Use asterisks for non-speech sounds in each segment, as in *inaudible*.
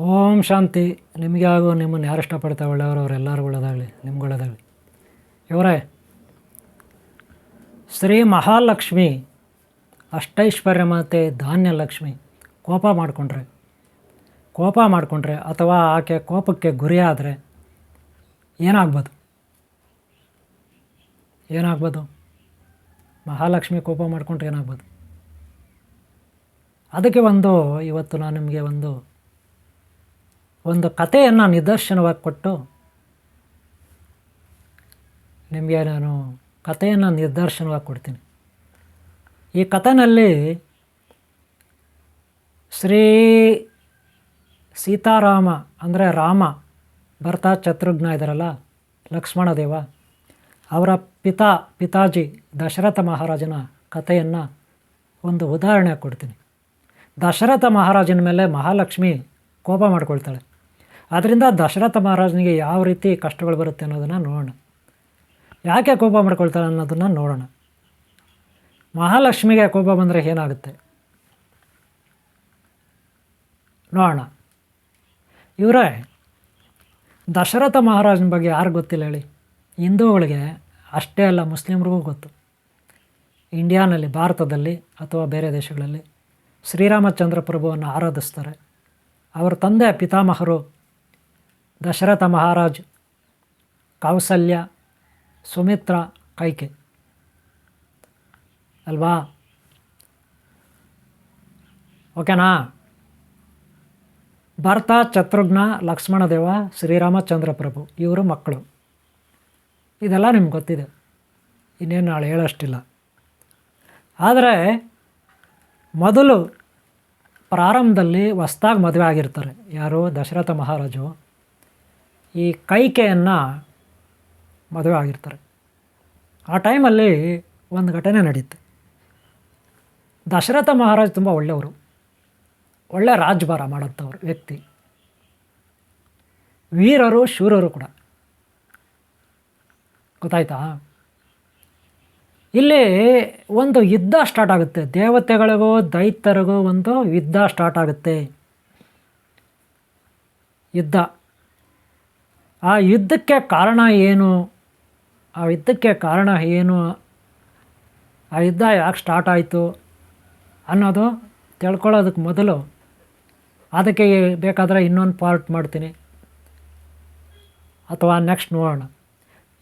ಓಂ ಶಾಂತಿ. ನಿಮಗೆ ಹಾಗೂ ನಿಮ್ಮನ್ನು ಯಾರು ಇಷ್ಟಪಡ್ತಾರೆ ಒಳ್ಳೆಯವರು ಅವ್ರು ಎಲ್ಲರೂ ಒಳ್ಳೆಯದಾಗಲಿ ನಿಮ್ಗೆ ಒಳ್ಳೆಯದಾಗಲಿ ಇವರೇ, ಶ್ರೀ ಮಹಾಲಕ್ಷ್ಮಿ ಅಷ್ಟೈಶ್ವರ್ಯ ಮಾತೆ ಧಾನ್ಯ ಲಕ್ಷ್ಮಿ ಕೋಪ ಮಾಡಿಕೊಂಡ್ರೆ ಕೋಪ ಮಾಡಿಕೊಂಡ್ರೆ ಅಥವಾ ಆಕೆ ಕೋಪಕ್ಕೆ ಗುರಿಯಾದರೆ ಏನಾಗ್ಬೋದು? ಏನಾಗ್ಬೋದು? ಮಹಾಲಕ್ಷ್ಮಿ ಕೋಪ ಮಾಡಿಕೊಂಡ್ರೆ ಏನಾಗ್ಬೋದು? ಅದಕ್ಕೆ ಒಂದು ಇವತ್ತು ನಾನು ನಿಮಗೆ ಒಂದು ಒಂದು ಕಥೆಯನ್ನು ನಿದರ್ಶನವಾಗಿ ಕೊಟ್ಟು ನಿಮಗೆ ನಾನು ಕಥೆಯನ್ನು ನಿದರ್ಶನವಾಗಿ ಕೊಡ್ತೀನಿ. ಈ ಕಥೆನಲ್ಲಿ ಶ್ರೀ ಸೀತಾರಾಮ, ಅಂದರೆ ರಾಮ, ಭರ್ತ ಶತ್ರುಘ್ನ ಇದ್ದಾರಲ್ಲ ಲಕ್ಷ್ಮಣ ದೇವ ಅವರ ಪಿತಾ, ಪಿತಾಜಿ ದಶರಥ ಮಹಾರಾಜನ ಕಥೆಯನ್ನು ಒಂದು ಉದಾಹರಣೆ ಕೊಡ್ತೀನಿ. ದಶರಥ ಮಹಾರಾಜನ ಮೇಲೆ ಮಹಾಲಕ್ಷ್ಮಿ ಕೋಪ ಮಾಡ್ಕೊಳ್ತಾಳೆ. ಆದ್ದರಿಂದ ದಶರಥ ಮಹಾರಾಜನಿಗೆ ಯಾವ ರೀತಿ ಕಷ್ಟಗಳು ಬರುತ್ತೆ ಅನ್ನೋದನ್ನು ನೋಡೋಣ. ಯಾಕೆ ಕೋಪ ಮಾಡ್ಕೊಳ್ತಾರೆ ಅನ್ನೋದನ್ನು ನೋಡೋಣ. ಮಹಾಲಕ್ಷ್ಮಿಗೆ ಕೋಪ ಬಂದರೆ ಏನಾಗುತ್ತೆ? ನೋಡೋಣ. ಇವರೇ, ದಶರಥ ಮಹಾರಾಜನ ಬಗ್ಗೆ ಯಾರು ಗೊತ್ತಿಲ್ಲ ಹೇಳಿ. ಹಿಂದೂಗಳಿಗೆ ಅಷ್ಟೇ ಅಲ್ಲ, ಮುಸ್ಲಿಮ್ರಿಗೂ ಗೊತ್ತು. ಇಂಡಿಯಾನಲ್ಲಿ, ಭಾರತದಲ್ಲಿ ಅಥವಾ ಬೇರೆ ದೇಶಗಳಲ್ಲಿ ಶ್ರೀರಾಮಚಂದ್ರ ಪ್ರಭುವನ್ನು ಆರಾಧಿಸ್ತಾರೆ. ಅವರ ತಂದೆ ಪಿತಾಮಹರು ದಶರಥ ಮಹಾರಾಜ್, ಕೌಸಲ್ಯ, ಸುಮಿತ್ರ, ಕೈಕೆ. ಅಲ್ವಾ? ಓಕೆನಾ? ಭರತ, ಶತ್ರುಘ್ನ, ಲಕ್ಷ್ಮಣದೇವ, ಶ್ರೀರಾಮಚಂದ್ರ ಪ್ರಭು, ಇವರು ಮಕ್ಕಳು. ಇದೆಲ್ಲ ನಿಮ್ಗೆ ಗೊತ್ತಿದೆ. ಇನ್ನೇನು ನಾಳೆ ಹೇಳೋಷ್ಟಿಲ್ಲ. ಆದರೆ ಮೊದಲು ಪ್ರಾರಂಭದಲ್ಲಿ ಹೊಸ್ದಾಗಿ ಮದುವೆ ಆಗಿರ್ತಾರೆ. ಯಾರು? ದಶರಥ ಮಹಾರಾಜು. ಈ ಕೈಕೆಯನ್ನು ಮದುವೆ ಆಗಿರ್ತಾರೆ. ಆ ಟೈಮಲ್ಲಿ ಒಂದು ಘಟನೆ ನಡೆಯುತ್ತೆ ದಶರಥ ಮಹಾರಾಜ್ ತುಂಬ ಒಳ್ಳೆಯವರು. ಒಳ್ಳೆ ರಾಜ್ಭಾರ ಮಾಡೋಂಥವ್ರು ವ್ಯಕ್ತಿ. ವೀರರು, ಶೂರರು ಕೂಡ. ಗೊತ್ತಾಯ್ತಾ? ಇಲ್ಲಿ ಒಂದು ಯುದ್ಧ ಸ್ಟಾರ್ಟ್ ಆಗುತ್ತೆ. ದೇವತೆಗಳಿಗೂ, ದೈತ್ಯರಿಗೂ ಒಂದು ಯುದ್ಧ ಸ್ಟಾರ್ಟ್ ಆಗುತ್ತೆ. ಯುದ್ಧ. ಆ ಯುದ್ಧಕ್ಕೆ ಕಾರಣ ಏನು? ಆ ಯುದ್ಧಕ್ಕೆ ಕಾರಣ ಏನು? ಆ ಯುದ್ಧ ಯಾಕೆ ಸ್ಟಾರ್ಟ್ ಆಯಿತು? ಅನ್ನೋದು ತಿಳ್ಕೊಳ್ಳೋದಕ್ಕೆ ಮೊದಲು ಅದಕ್ಕೆ ಬೇಕಾದರೆ ಇನ್ನೊಂದು ಪಾರ್ಟ್ ಮಾಡ್ತೀನಿ. ಅಥವಾ ನೆಕ್ಸ್ಟ್ ನೋಡೋಣ.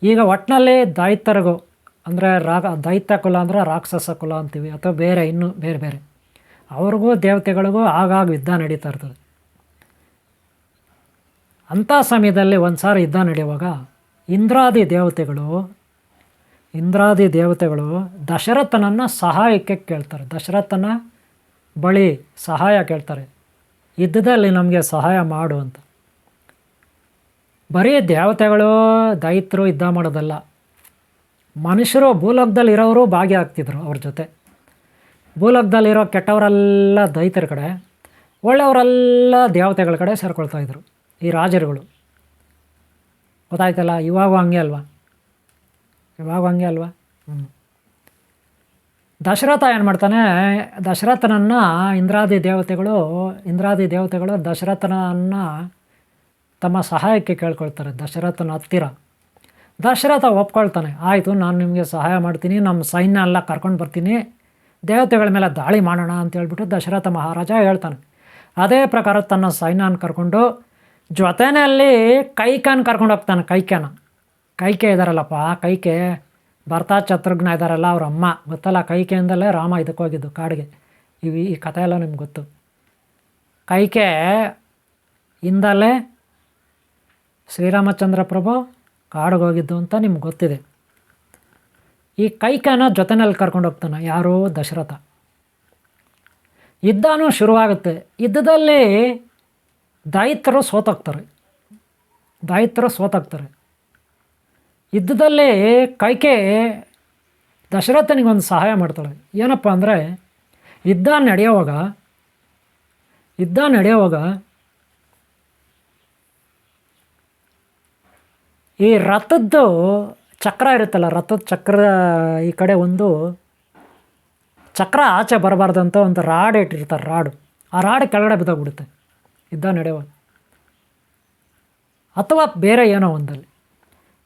ಈಗ ಒಟ್ಟಿನಲ್ಲಿ ದೈತ್ಯರಿಗೂ ಅಂದರೆ ರಾಗ ದೈತ್ಯ ಕುಲ ಅಂದರೆ ರಾಕ್ಷಸ ಕುಲ ಅಂತೀವಿ. ಅಥವಾ ಬೇರೆ, ಇನ್ನೂ ಬೇರೆ ಬೇರೆ. ಅವ್ರಿಗೂ ದೇವತೆಗಳಿಗೂ ಆಗಾಗ ಯುದ್ಧ ನಡೀತಾ ಇರ್ತದೆ. ಅಂಥ ಸಮಯದಲ್ಲಿ ಒಂದು ಸಾರಿ ಯುದ್ಧ ನಡೆಯುವಾಗ ಇಂದ್ರಾದಿ ದೇವತೆಗಳು ಇಂದ್ರಾದಿ ದೇವತೆಗಳು ದಶರಥನನ್ನು ಸಹಾಯಕ್ಕೆ ಕೇಳ್ತಾರೆ. ದಶರಥನ ಬಳಿ ಸಹಾಯ ಕೇಳ್ತಾರೆ. ಯುದ್ಧದಲ್ಲಿ ನಮಗೆ ಸಹಾಯ ಮಾಡು ಅಂತ. ಬರೀ ದೇವತೆಗಳು ದೈತ್ಯರು ಯುದ್ಧ ಮಾಡೋದಲ್ಲ. ಮನುಷ್ಯರು ಭೂಲೋಕದಲ್ಲಿ ಇರೋರು ಭಾಗಿಯಾಗ್ತಿದ್ರು ಅವ್ರ ಜೊತೆ. ಭೂಲೋಕದಲ್ಲಿರೋ ಕೆಟ್ಟವರೆಲ್ಲ ದೈತ್ಯರ ಕಡೆ, ಒಳ್ಳೆಯವರೆಲ್ಲ ದೇವತೆಗಳ ಕಡೆ ಸೇರ್ಕೊಳ್ತಾಯಿದ್ರು ಈ ರಾಜರುಗಳು. ಗೊತ್ತಾಯ್ತಲ್ಲ, ಇವಾಗ ಹಂಗೆ ಅಲ್ವಾ? ಇವಾಗ ಹಂಗೆ ಅಲ್ವಾ? ಹ್ಞೂ ದಶರಥ ಏನು ಮಾಡ್ತಾನೆ, ದಶರಥನನ್ನು ಇಂದ್ರಾದಿ ದೇವತೆಗಳು ಇಂದ್ರಾದಿ ದೇವತೆಗಳು ದಶರಥನನ್ನು ತಮ್ಮ ಸಹಾಯಕ್ಕೆ ಕೇಳ್ಕೊಳ್ತಾರೆ, ದಶರಥನ ಹತ್ತಿರ. ದಶರಥ ಒಪ್ಕೊಳ್ತಾನೆ, ಆಯಿತು, ನಾನು ನಿಮಗೆ ಸಹಾಯ ಮಾಡ್ತೀನಿ ನಮ್ಮ ಸೈನ್ಯ ಎಲ್ಲ ಕರ್ಕೊಂಡು ಬರ್ತೀನಿ, ದೇವತೆಗಳ ಮೇಲೆ ದಾಳಿ ಮಾಡೋಣ ಅಂತ ಹೇಳ್ಬಿಟ್ಟು ದಶರಥ ಮಹಾರಾಜ ಹೇಳ್ತಾನೆ. ಅದೇ ಪ್ರಕಾರ ತನ್ನ ಸೈನ್ಯನ ಕರ್ಕೊಂಡು ಜೊತೆಯಲ್ಲಿ ಕೈಕಾನ್ ಕರ್ಕೊಂಡು ಹೋಗ್ತಾನೆ ಕೈಕೆನ ಕೈಕೆ ಇದ್ದಾರಲ್ಲಪ್ಪ ಕೈಕೆ ಭರತ ಶತ್ರುಘ್ನ ಇದ್ದಾರಲ್ಲ ಅವ್ರ ಅಮ್ಮ ಗೊತ್ತಲ್ಲ, ಕೈಕೆಯಿಂದಲೇ ರಾಮ ಇದಕ್ಕೆ ಹೋಗಿದ್ದು ಕಾಡಿಗೆ. ಇವು ಈ ಕಥೆ ಎಲ್ಲ ನಿಮ್ಗೆ ಗೊತ್ತು. ಕೈಕೆ ಇಂದಲೇ ಶ್ರೀರಾಮಚಂದ್ರ ಪ್ರಭು ಕಾಡಿಗೆ ಹೋಗಿದ್ದು ಅಂತ ನಿಮ್ಗೆ ಗೊತ್ತಿದೆ. ಈ ಕೈಕನ ಜೊತೆನಲ್ಲಿ ಕರ್ಕೊಂಡು ಹೋಗ್ತಾನೆ ಯಾರು ದಶರಥ. ಯುದ್ಧನೂ ಶುರುವಾಗುತ್ತೆ. ಯುದ್ಧದಲ್ಲಿ ದೈತ್ಯರು ಸೋತಾಗ್ತಾರೆ. ದೈತ್ಯರು ಸೋತಾಗ್ತಾರೆ. ಯುದ್ಧದಲ್ಲಿ ಕೈಕೆ ದಶರಥನಿಗೆ ಒಂದು ಸಹಾಯ ಮಾಡ್ತಾಳೆ. ಏನಪ್ಪ ಅಂದರೆ, ಯುದ್ಧ ನಡೆಯುವಾಗ ಯುದ್ಧ ನಡೆಯುವಾಗ ಈ ರಥದ್ದು ಚಕ್ರ ಇರುತ್ತಲ್ಲ, ರಥದ ಚಕ್ರ ಈ ಕಡೆ ಒಂದು ಚಕ್ರ ಆಚೆ ಬರಬಾರ್ದಂತ ಒಂದು ರಾಡ್ ಇಟ್ಟಿರ್ತಾರೆ, ರಾಡು. ಆ ರಾಡ್ ಕೆಳಗಡೆ ಬಿದ್ದೋಗ್ಬಿಡುತ್ತೆ. ಯುದ್ಧ ನಡೆಯೋದು ಅಥವಾ ಬೇರೆ ಏನೋ ಒಂದಲ್ಲಿ.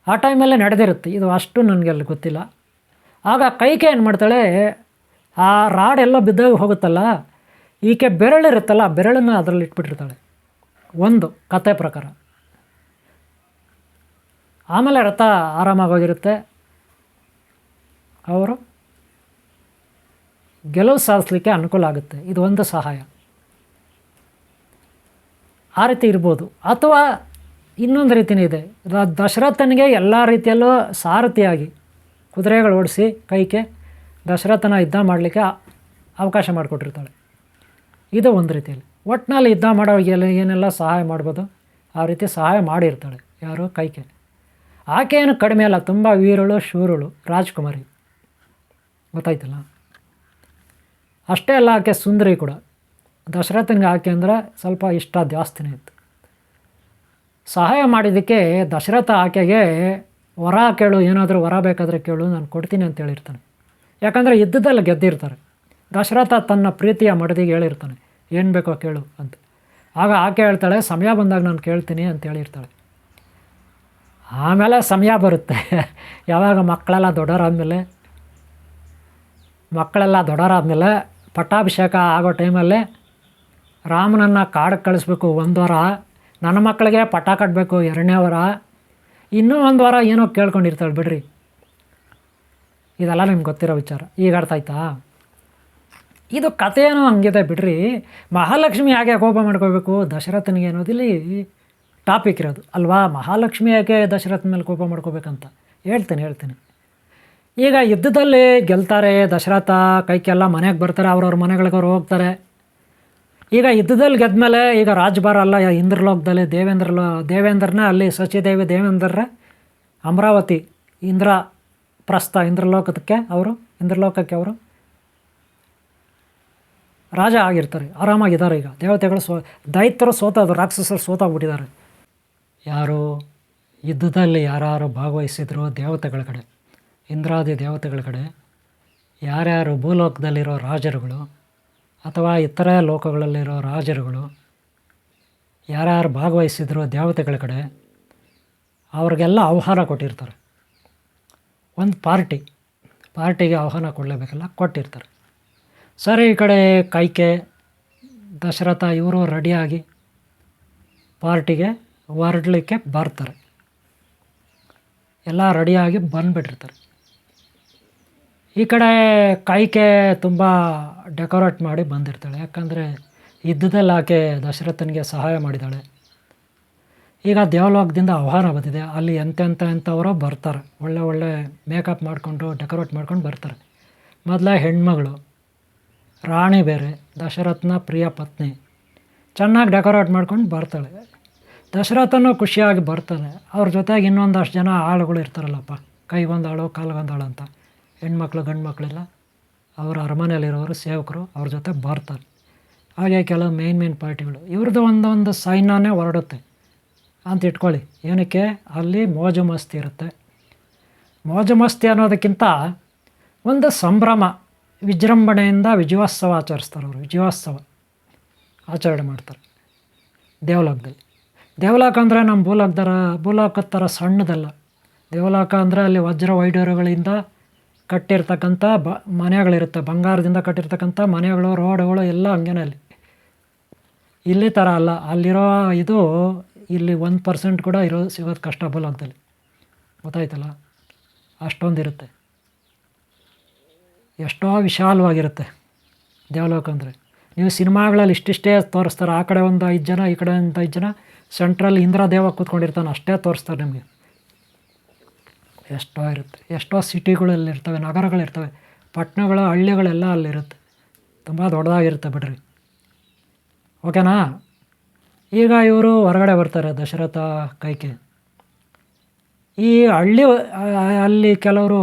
ಆ ಟೈಮಲ್ಲೇ ನಡೆದಿರುತ್ತೆ. ಇದು ಅಷ್ಟು ನನಗೆ ಅಲ್ಲಿ ಗೊತ್ತಿಲ್ಲ. ಆಗ ಕೈಕೆ ಏನು ಮಾಡ್ತಾಳೆ, ಆ ರಾಡ್ ಎಲ್ಲ ಬಿದ್ದಾಗ ಹೋಗುತ್ತಲ್ಲ, ಈಕೆ ಬೆರಳಿರುತ್ತಲ್ಲ, ಆ ಬೆರಳನ್ನು ಅದರಲ್ಲಿ ಇಟ್ಬಿಟ್ಟಿರ್ತಾಳೆ. ಒಂದು ಕತೆ ಪ್ರಕಾರ. ಆಮೇಲೆ ರಥ ಆರಾಮಾಗೋಗಿರುತ್ತೆ. ಅವರು ಗೆಲುವು ಸಾಧಿಸ್ಲಿಕ್ಕೆ ಅನುಕೂಲ ಆಗುತ್ತೆ. ಇದು ಒಂದು ಸಹಾಯ. ಆ ರೀತಿ ಇರ್ಬೋದು. ಅಥವಾ ಇನ್ನೊಂದು ರೀತಿಯೂ ಇದೆ. ದಶರಥನಿಗೆ ಎಲ್ಲ ರೀತಿಯಲ್ಲೂ ಸಾರಥಿಯಾಗಿ ಕುದುರೆಗಳು ಓಡಿಸಿ ಕೈಕೆ ದಶರಥನ ಯುದ್ಧ ಮಾಡಲಿಕ್ಕೆ ಅವಕಾಶ ಮಾಡಿಕೊಟ್ಟಿರ್ತಾಳೆ. ಇದು ಒಂದು ರೀತಿಯಲ್ಲಿ. ಒಟ್ಟಿನಲ್ಲಿ ಯುದ್ಧ ಮಾಡೋರಿಗೆಲ್ಲ ಏನೆಲ್ಲ ಸಹಾಯ ಮಾಡ್ಬೋದು? ಆ ರೀತಿ ಸಹಾಯ ಮಾಡಿರ್ತಾಳೆ. ಯಾರು? ಕೈಕೆ ಆಕೆ ಏನು ಕಡಿಮೆ ಅಲ್ಲ, ತುಂಬ ವೀರಳು, ಶೂರಳು, ರಾಜ್ಕುಮಾರಿ. ಗೊತ್ತಾಯ್ತಲ್ಲ? ಅಷ್ಟೇ ಅಲ್ಲ, ಆಕೆ ಸುಂದರಿ ಕೂಡ. ದಶರಥನಿಗೆ ಆಕೆ ಅಂದರೆ ಸ್ವಲ್ಪ ಇಷ್ಟ ಜಾಸ್ತಿನೇ ಇತ್ತು. ಸಹಾಯ ಮಾಡಿದ್ದಕ್ಕೆ ದಶರಥ ಆಕೆಗೆ, ವರ ಕೇಳು, ಏನಾದರೂ ವರ ಬೇಕಾದರೆ ಕೇಳು, ನಾನು ಕೊಡ್ತೀನಿ ಅಂತ ಹೇಳಿರ್ತಾನೆ. ಯಾಕಂದರೆ ಯುದ್ಧದಲ್ಲಿ ಗೆದ್ದಿರ್ತಾರೆ. ದಶರಥ ತನ್ನ ಪ್ರೀತಿಯ ಮಡದಿಗೆ ಹೇಳಿರ್ತಾನೆ, ಏನು ಬೇಕೋ ಕೇಳು ಅಂತ. ಆಗ ಆಕೆ ಹೇಳ್ತಾಳೆ, ಸಮಯ ಬಂದಾಗ ನಾನು ಕೇಳ್ತೀನಿ ಅಂತ ಹೇಳಿರ್ತಾಳೆ. ಆಮೇಲೆ ಸಮಯ ಬರುತ್ತೆ. ಯಾವಾಗ ಮಕ್ಕಳೆಲ್ಲ ದೊಡ್ಡವರಾದ್ಮೇಲೆ ಮಕ್ಕಳೆಲ್ಲ ದೊಡ್ಡವರಾದ್ಮೇಲೆ ಪಟ್ಟಾಭಿಷೇಕ ಆಗೋ ಟೈಮಲ್ಲೇ ರಾಮನನ್ನು ಕಾಡಕ್ಕೆ ಕಳಿಸ್ಬೇಕು. ಒಂದು ವಾರ ನನ್ನ ಮಕ್ಕಳಿಗೆ ಪಟ್ಟ ಕಟ್ಟಬೇಕು ಎರಡನೇ ವಾರ. ಇನ್ನೂ ಒಂದು ವಾರ ಏನೋ ಕೇಳ್ಕೊಂಡಿರ್ತಾಳೆ ಬಿಡ್ರಿ. ಇದೆಲ್ಲ ನಿಮ್ಗೆ ಗೊತ್ತಿರೋ ವಿಚಾರ. ಈಗ ಅರ್ಥ ಆಯ್ತಾ? ಇದು ಕಥೆಯೇನೋ ಹಂಗಿದೆ ಬಿಡ್ರಿ. ಮಹಾಲಕ್ಷ್ಮಿ ಯಾಕೆ ಕೋಪ ಮಾಡ್ಕೋಬೇಕು ದಶರಥನಿಗೆ ಅನ್ನೋದಿಲ್ಲಿ ಟಾಪಿಕ್ ಇರೋದು. ಅಲ್ವಾ? ಮಹಾಲಕ್ಷ್ಮಿ ಯಾಕೆ ದಶರಥ ಮೇಲೆ ಕೋಪ ಮಾಡ್ಕೋಬೇಕಂತ ಹೇಳ್ತೀನಿ ಹೇಳ್ತೀನಿ. ಈಗ ಯುದ್ಧದಲ್ಲಿ ಗೆಲ್ತಾರೆ ದಶರಥ. ಕೈಕೆಲ್ಲ ಮನೆಗೆ ಬರ್ತಾರೆ, ಅವ್ರವ್ರ ಮನೆಗಳಿಗೆ ಅವ್ರು ಹೋಗ್ತಾರೆ. ಈಗ ಯುದ್ಧದಲ್ಲಿ ಗೆದ್ಮೇಲೆ ಈಗ ರಾಜ್ಭಾರ ಅಲ್ಲ ಇಂದ್ರಲೋಕದಲ್ಲಿ ದೇವೇಂದ್ರ ಲೋ, ದೇವೇಂದ್ರನ ಅಲ್ಲಿ ಸಚಿದೇವಿ ದೇವೇಂದ್ರರ ಅಮರಾವತಿ, ಇಂದ್ರ ಪ್ರಸ್ಥ ಇಂದ್ರಲೋಕಕ್ಕೆ ಅವರು ಇಂದ್ರಲೋಕಕ್ಕೆ ಅವರು ರಾಜ ಆಗಿರ್ತಾರೆ, ಆರಾಮಾಗಿದ್ದಾರೆ ಈಗ. ದೇವತೆಗಳು ಸೋ, ದೈತ್ಯರು ಸೋತೋದು ರಾಕ್ಷಸರು ಸೋತಾಗ್ಬಿಟ್ಟಿದ್ದಾರೆ. ಯಾರು? ಯುದ್ಧದಲ್ಲಿ ಯಾರ್ಯಾರು ಭಾಗವಹಿಸಿದ್ರು ದೇವತೆಗಳ ಕಡೆ, ಇಂದ್ರಾದಿ ದೇವತೆಗಳ ಕಡೆ, ಯಾರ್ಯಾರು ಭೂಲೋಕದಲ್ಲಿರೋ ರಾಜರುಗಳು ಅಥವಾ ಇತರ ಲೋಕಗಳಲ್ಲಿರೋ ರಾಜರುಗಳು ಯಾರ್ಯಾರು ಭಾಗವಹಿಸಿದ್ರು ದೇವತೆಗಳ ಕಡೆ, ಅವ್ರಿಗೆಲ್ಲ ಆಹ್ವಾನ ಕೊಟ್ಟಿರ್ತಾರೆ. ಒಂದು ಪಾರ್ಟಿ, ಪಾರ್ಟಿಗೆ ಆಹ್ವಾನ ಕೊಡಲೇಬೇಕಲ್ಲ, ಕೊಟ್ಟಿರ್ತಾರೆ. ಸರಿ, ಈ ಕಡೆ ಕೈಕೆ, ದಶರಥ ಇವರು ರೆಡಿಯಾಗಿ ಪಾರ್ಟಿಗೆ ಹೊರಡಲಿಕ್ಕೆ ಬರ್ತಾರೆ. ಎಲ್ಲ ರೆಡಿಯಾಗಿ ಬಂದುಬಿಟ್ಟಿರ್ತಾರೆ. ಈ ಕಡೆ ಕೈಕೆ ತುಂಬ ಡೆಕೋರೇಟ್ ಮಾಡಿ ಬಂದಿರ್ತಾಳೆ. ಯಾಕಂದರೆ ಯುದ್ಧದಲ್ಲಿ ಆಕೆ ದಶರಥನಿಗೆ ಸಹಾಯ ಮಾಡಿದ್ದಾಳೆ ಈಗ ದೇವಲೋಕದಿಂದ ಆಹ್ವಾನ ಬಂದಿದೆ. ಅಲ್ಲಿ ಎಂತೆಂಥ ಎಂಥವರು ಬರ್ತಾರೆ. ಒಳ್ಳೆ ಒಳ್ಳೆ ಮೇಕಪ್ ಮಾಡಿಕೊಂಡು, ಡೆಕೋರೇಟ್ ಮಾಡ್ಕೊಂಡು ಬರ್ತಾರೆ. ಮೊದಲ ಹೆಣ್ಮಗಳು, ರಾಣಿ ಬೇರೆ, ದಶರಥನ ಪ್ರಿಯ ಪತ್ನಿ, ಚೆನ್ನಾಗಿ ಡೆಕೋರೇಟ್ ಮಾಡ್ಕೊಂಡು ಬರ್ತಾಳೆ. ದಶರಥನೂ ಖುಷಿಯಾಗಿ ಬರ್ತಾನೆ. ಅವ್ರ ಜೊತೆಗೆ ಇನ್ನೊಂದಷ್ಟು ಜನ ಆಳುಗಳು ಇರ್ತಾರಲ್ಲಪ್ಪ. ಕೈಗೊಂದು ಆಳು ಕಾಲ್ಗೊಂದು ಆಳು ಅಂತ. ಹೆಣ್ಮಕ್ಳು ಗಂಡು ಮಕ್ಕಳೆಲ್ಲ ಅವರ ಅರಮನೆಯಲ್ಲಿರೋರು, ಸೇವಕರು ಅವ್ರ ಜೊತೆ ಬರ್ತಾರೆ. ಹಾಗೆ ಕೆಲವು ಮೇನ್ ಮೇನ್ ಪಾರ್ಟಿಗಳು. ಇವ್ರದ್ದು ಒಂದೊಂದು ಸೈನ್ಯನೇ ಹೊರಡುತ್ತೆ. ಅಂತ ಇಟ್ಕೊಳ್ಳಿ. ಏನಕ್ಕೆ? ಅಲ್ಲಿ ಮೋಜು ಮಸ್ತಿ ಇರುತ್ತೆ. ಮೋಜು ಮಸ್ತಿ ಅನ್ನೋದಕ್ಕಿಂತ ಒಂದು ಸಂಭ್ರಮ, ವಿಜೃಂಭಣೆಯಿಂದ ವಿಜಯೋತ್ಸವ ಆಚರಿಸ್ತಾರೆ ಅವರು. ವಿಜಯೋತ್ಸವ ಆಚರಣೆ ಮಾಡ್ತಾರೆ. ದೇವಲೋಕದಲ್ಲಿ. ದೇವಲೋಕ ಅಂದರೆ ನಮ್ಮ ಭೂಲೋಕದರ ಭೂಲೋಕದ ಥರ ಸಣ್ಣದಲ್ಲ. ದೇವಲೋಕ ಅಂದರೆ ಅಲ್ಲಿ ವಜ್ರ ವೈಡೂರ್ಯಗಳಿಂದ ಕಟ್ಟಿರ್ತಕ್ಕಂಥ ಬ, ಮನೆಗಳಿರುತ್ತೆ, ಬಂಗಾರದಿಂದ ಕಟ್ಟಿರ್ತಕ್ಕಂಥ ಮನೆಗಳು, ರೋಡುಗಳು ಎಲ್ಲ ಹಂಗೇನೆ ಅಲ್ಲಿ. ಇಲ್ಲಿ ಥರ ಅಲ್ಲ. ಅಲ್ಲಿರೋ ಇದು ಇಲ್ಲಿ ಒಂದು ಪರ್ಸೆಂಟ್ ಕೂಡ ಇರೋ, ಸಿಗೋದು ಕಷ್ಟ ಭೂಲೋಕದಲ್ಲಿ ಗೊತ್ತಾಯ್ತಲ್ಲ? ಅಷ್ಟೊಂದಿರುತ್ತೆ. ಎಷ್ಟೋ ವಿಶಾಲವಾಗಿರುತ್ತೆ ದೇವಲೋಕ ಅಂದರೆ. ನೀವು ಸಿನಿಮಾಗಳಲ್ಲಿ ಇಷ್ಟಿಷ್ಟೇ ತೋರಿಸ್ತಾರೆ. ಆ ಕಡೆ ಒಂದು ಐದು ಜನ, ಈ ಕಡೆ ಒಂದು ಐದು ಜನ ಸೆಂಟ್ರಲ್ಲಿ ಇಂದ್ರ ದೇವ ಕೂತ್ಕೊಂಡಿರ್ತಾನೆ, ಅಷ್ಟೇ ತೋರಿಸ್ತಾರೆ ನಿಮಗೆ. ಎಷ್ಟೋ ಇರುತ್ತೆ. ಎಷ್ಟೋ ಸಿಟಿಗಳಲ್ಲಿರ್ತವೆ, ನಗರಗಳಿರ್ತವೆ, ಪಟ್ಟಣಗಳ ಹಳ್ಳಿಗಳೆಲ್ಲ ಅಲ್ಲಿರುತ್ತೆ. ತುಂಬ ದೊಡ್ಡದಾಗಿರುತ್ತೆ ಬಿಡ್ರಿ. ಓಕೆನಾ? ಈಗ ಇವರು ಹೊರಗಡೆ ಬರ್ತಾರೆ ದಶರಥ ಕೈಕೆ ಈ ಹಳ್ಳಿ ಅಲ್ಲಿ ಕೆಲವರು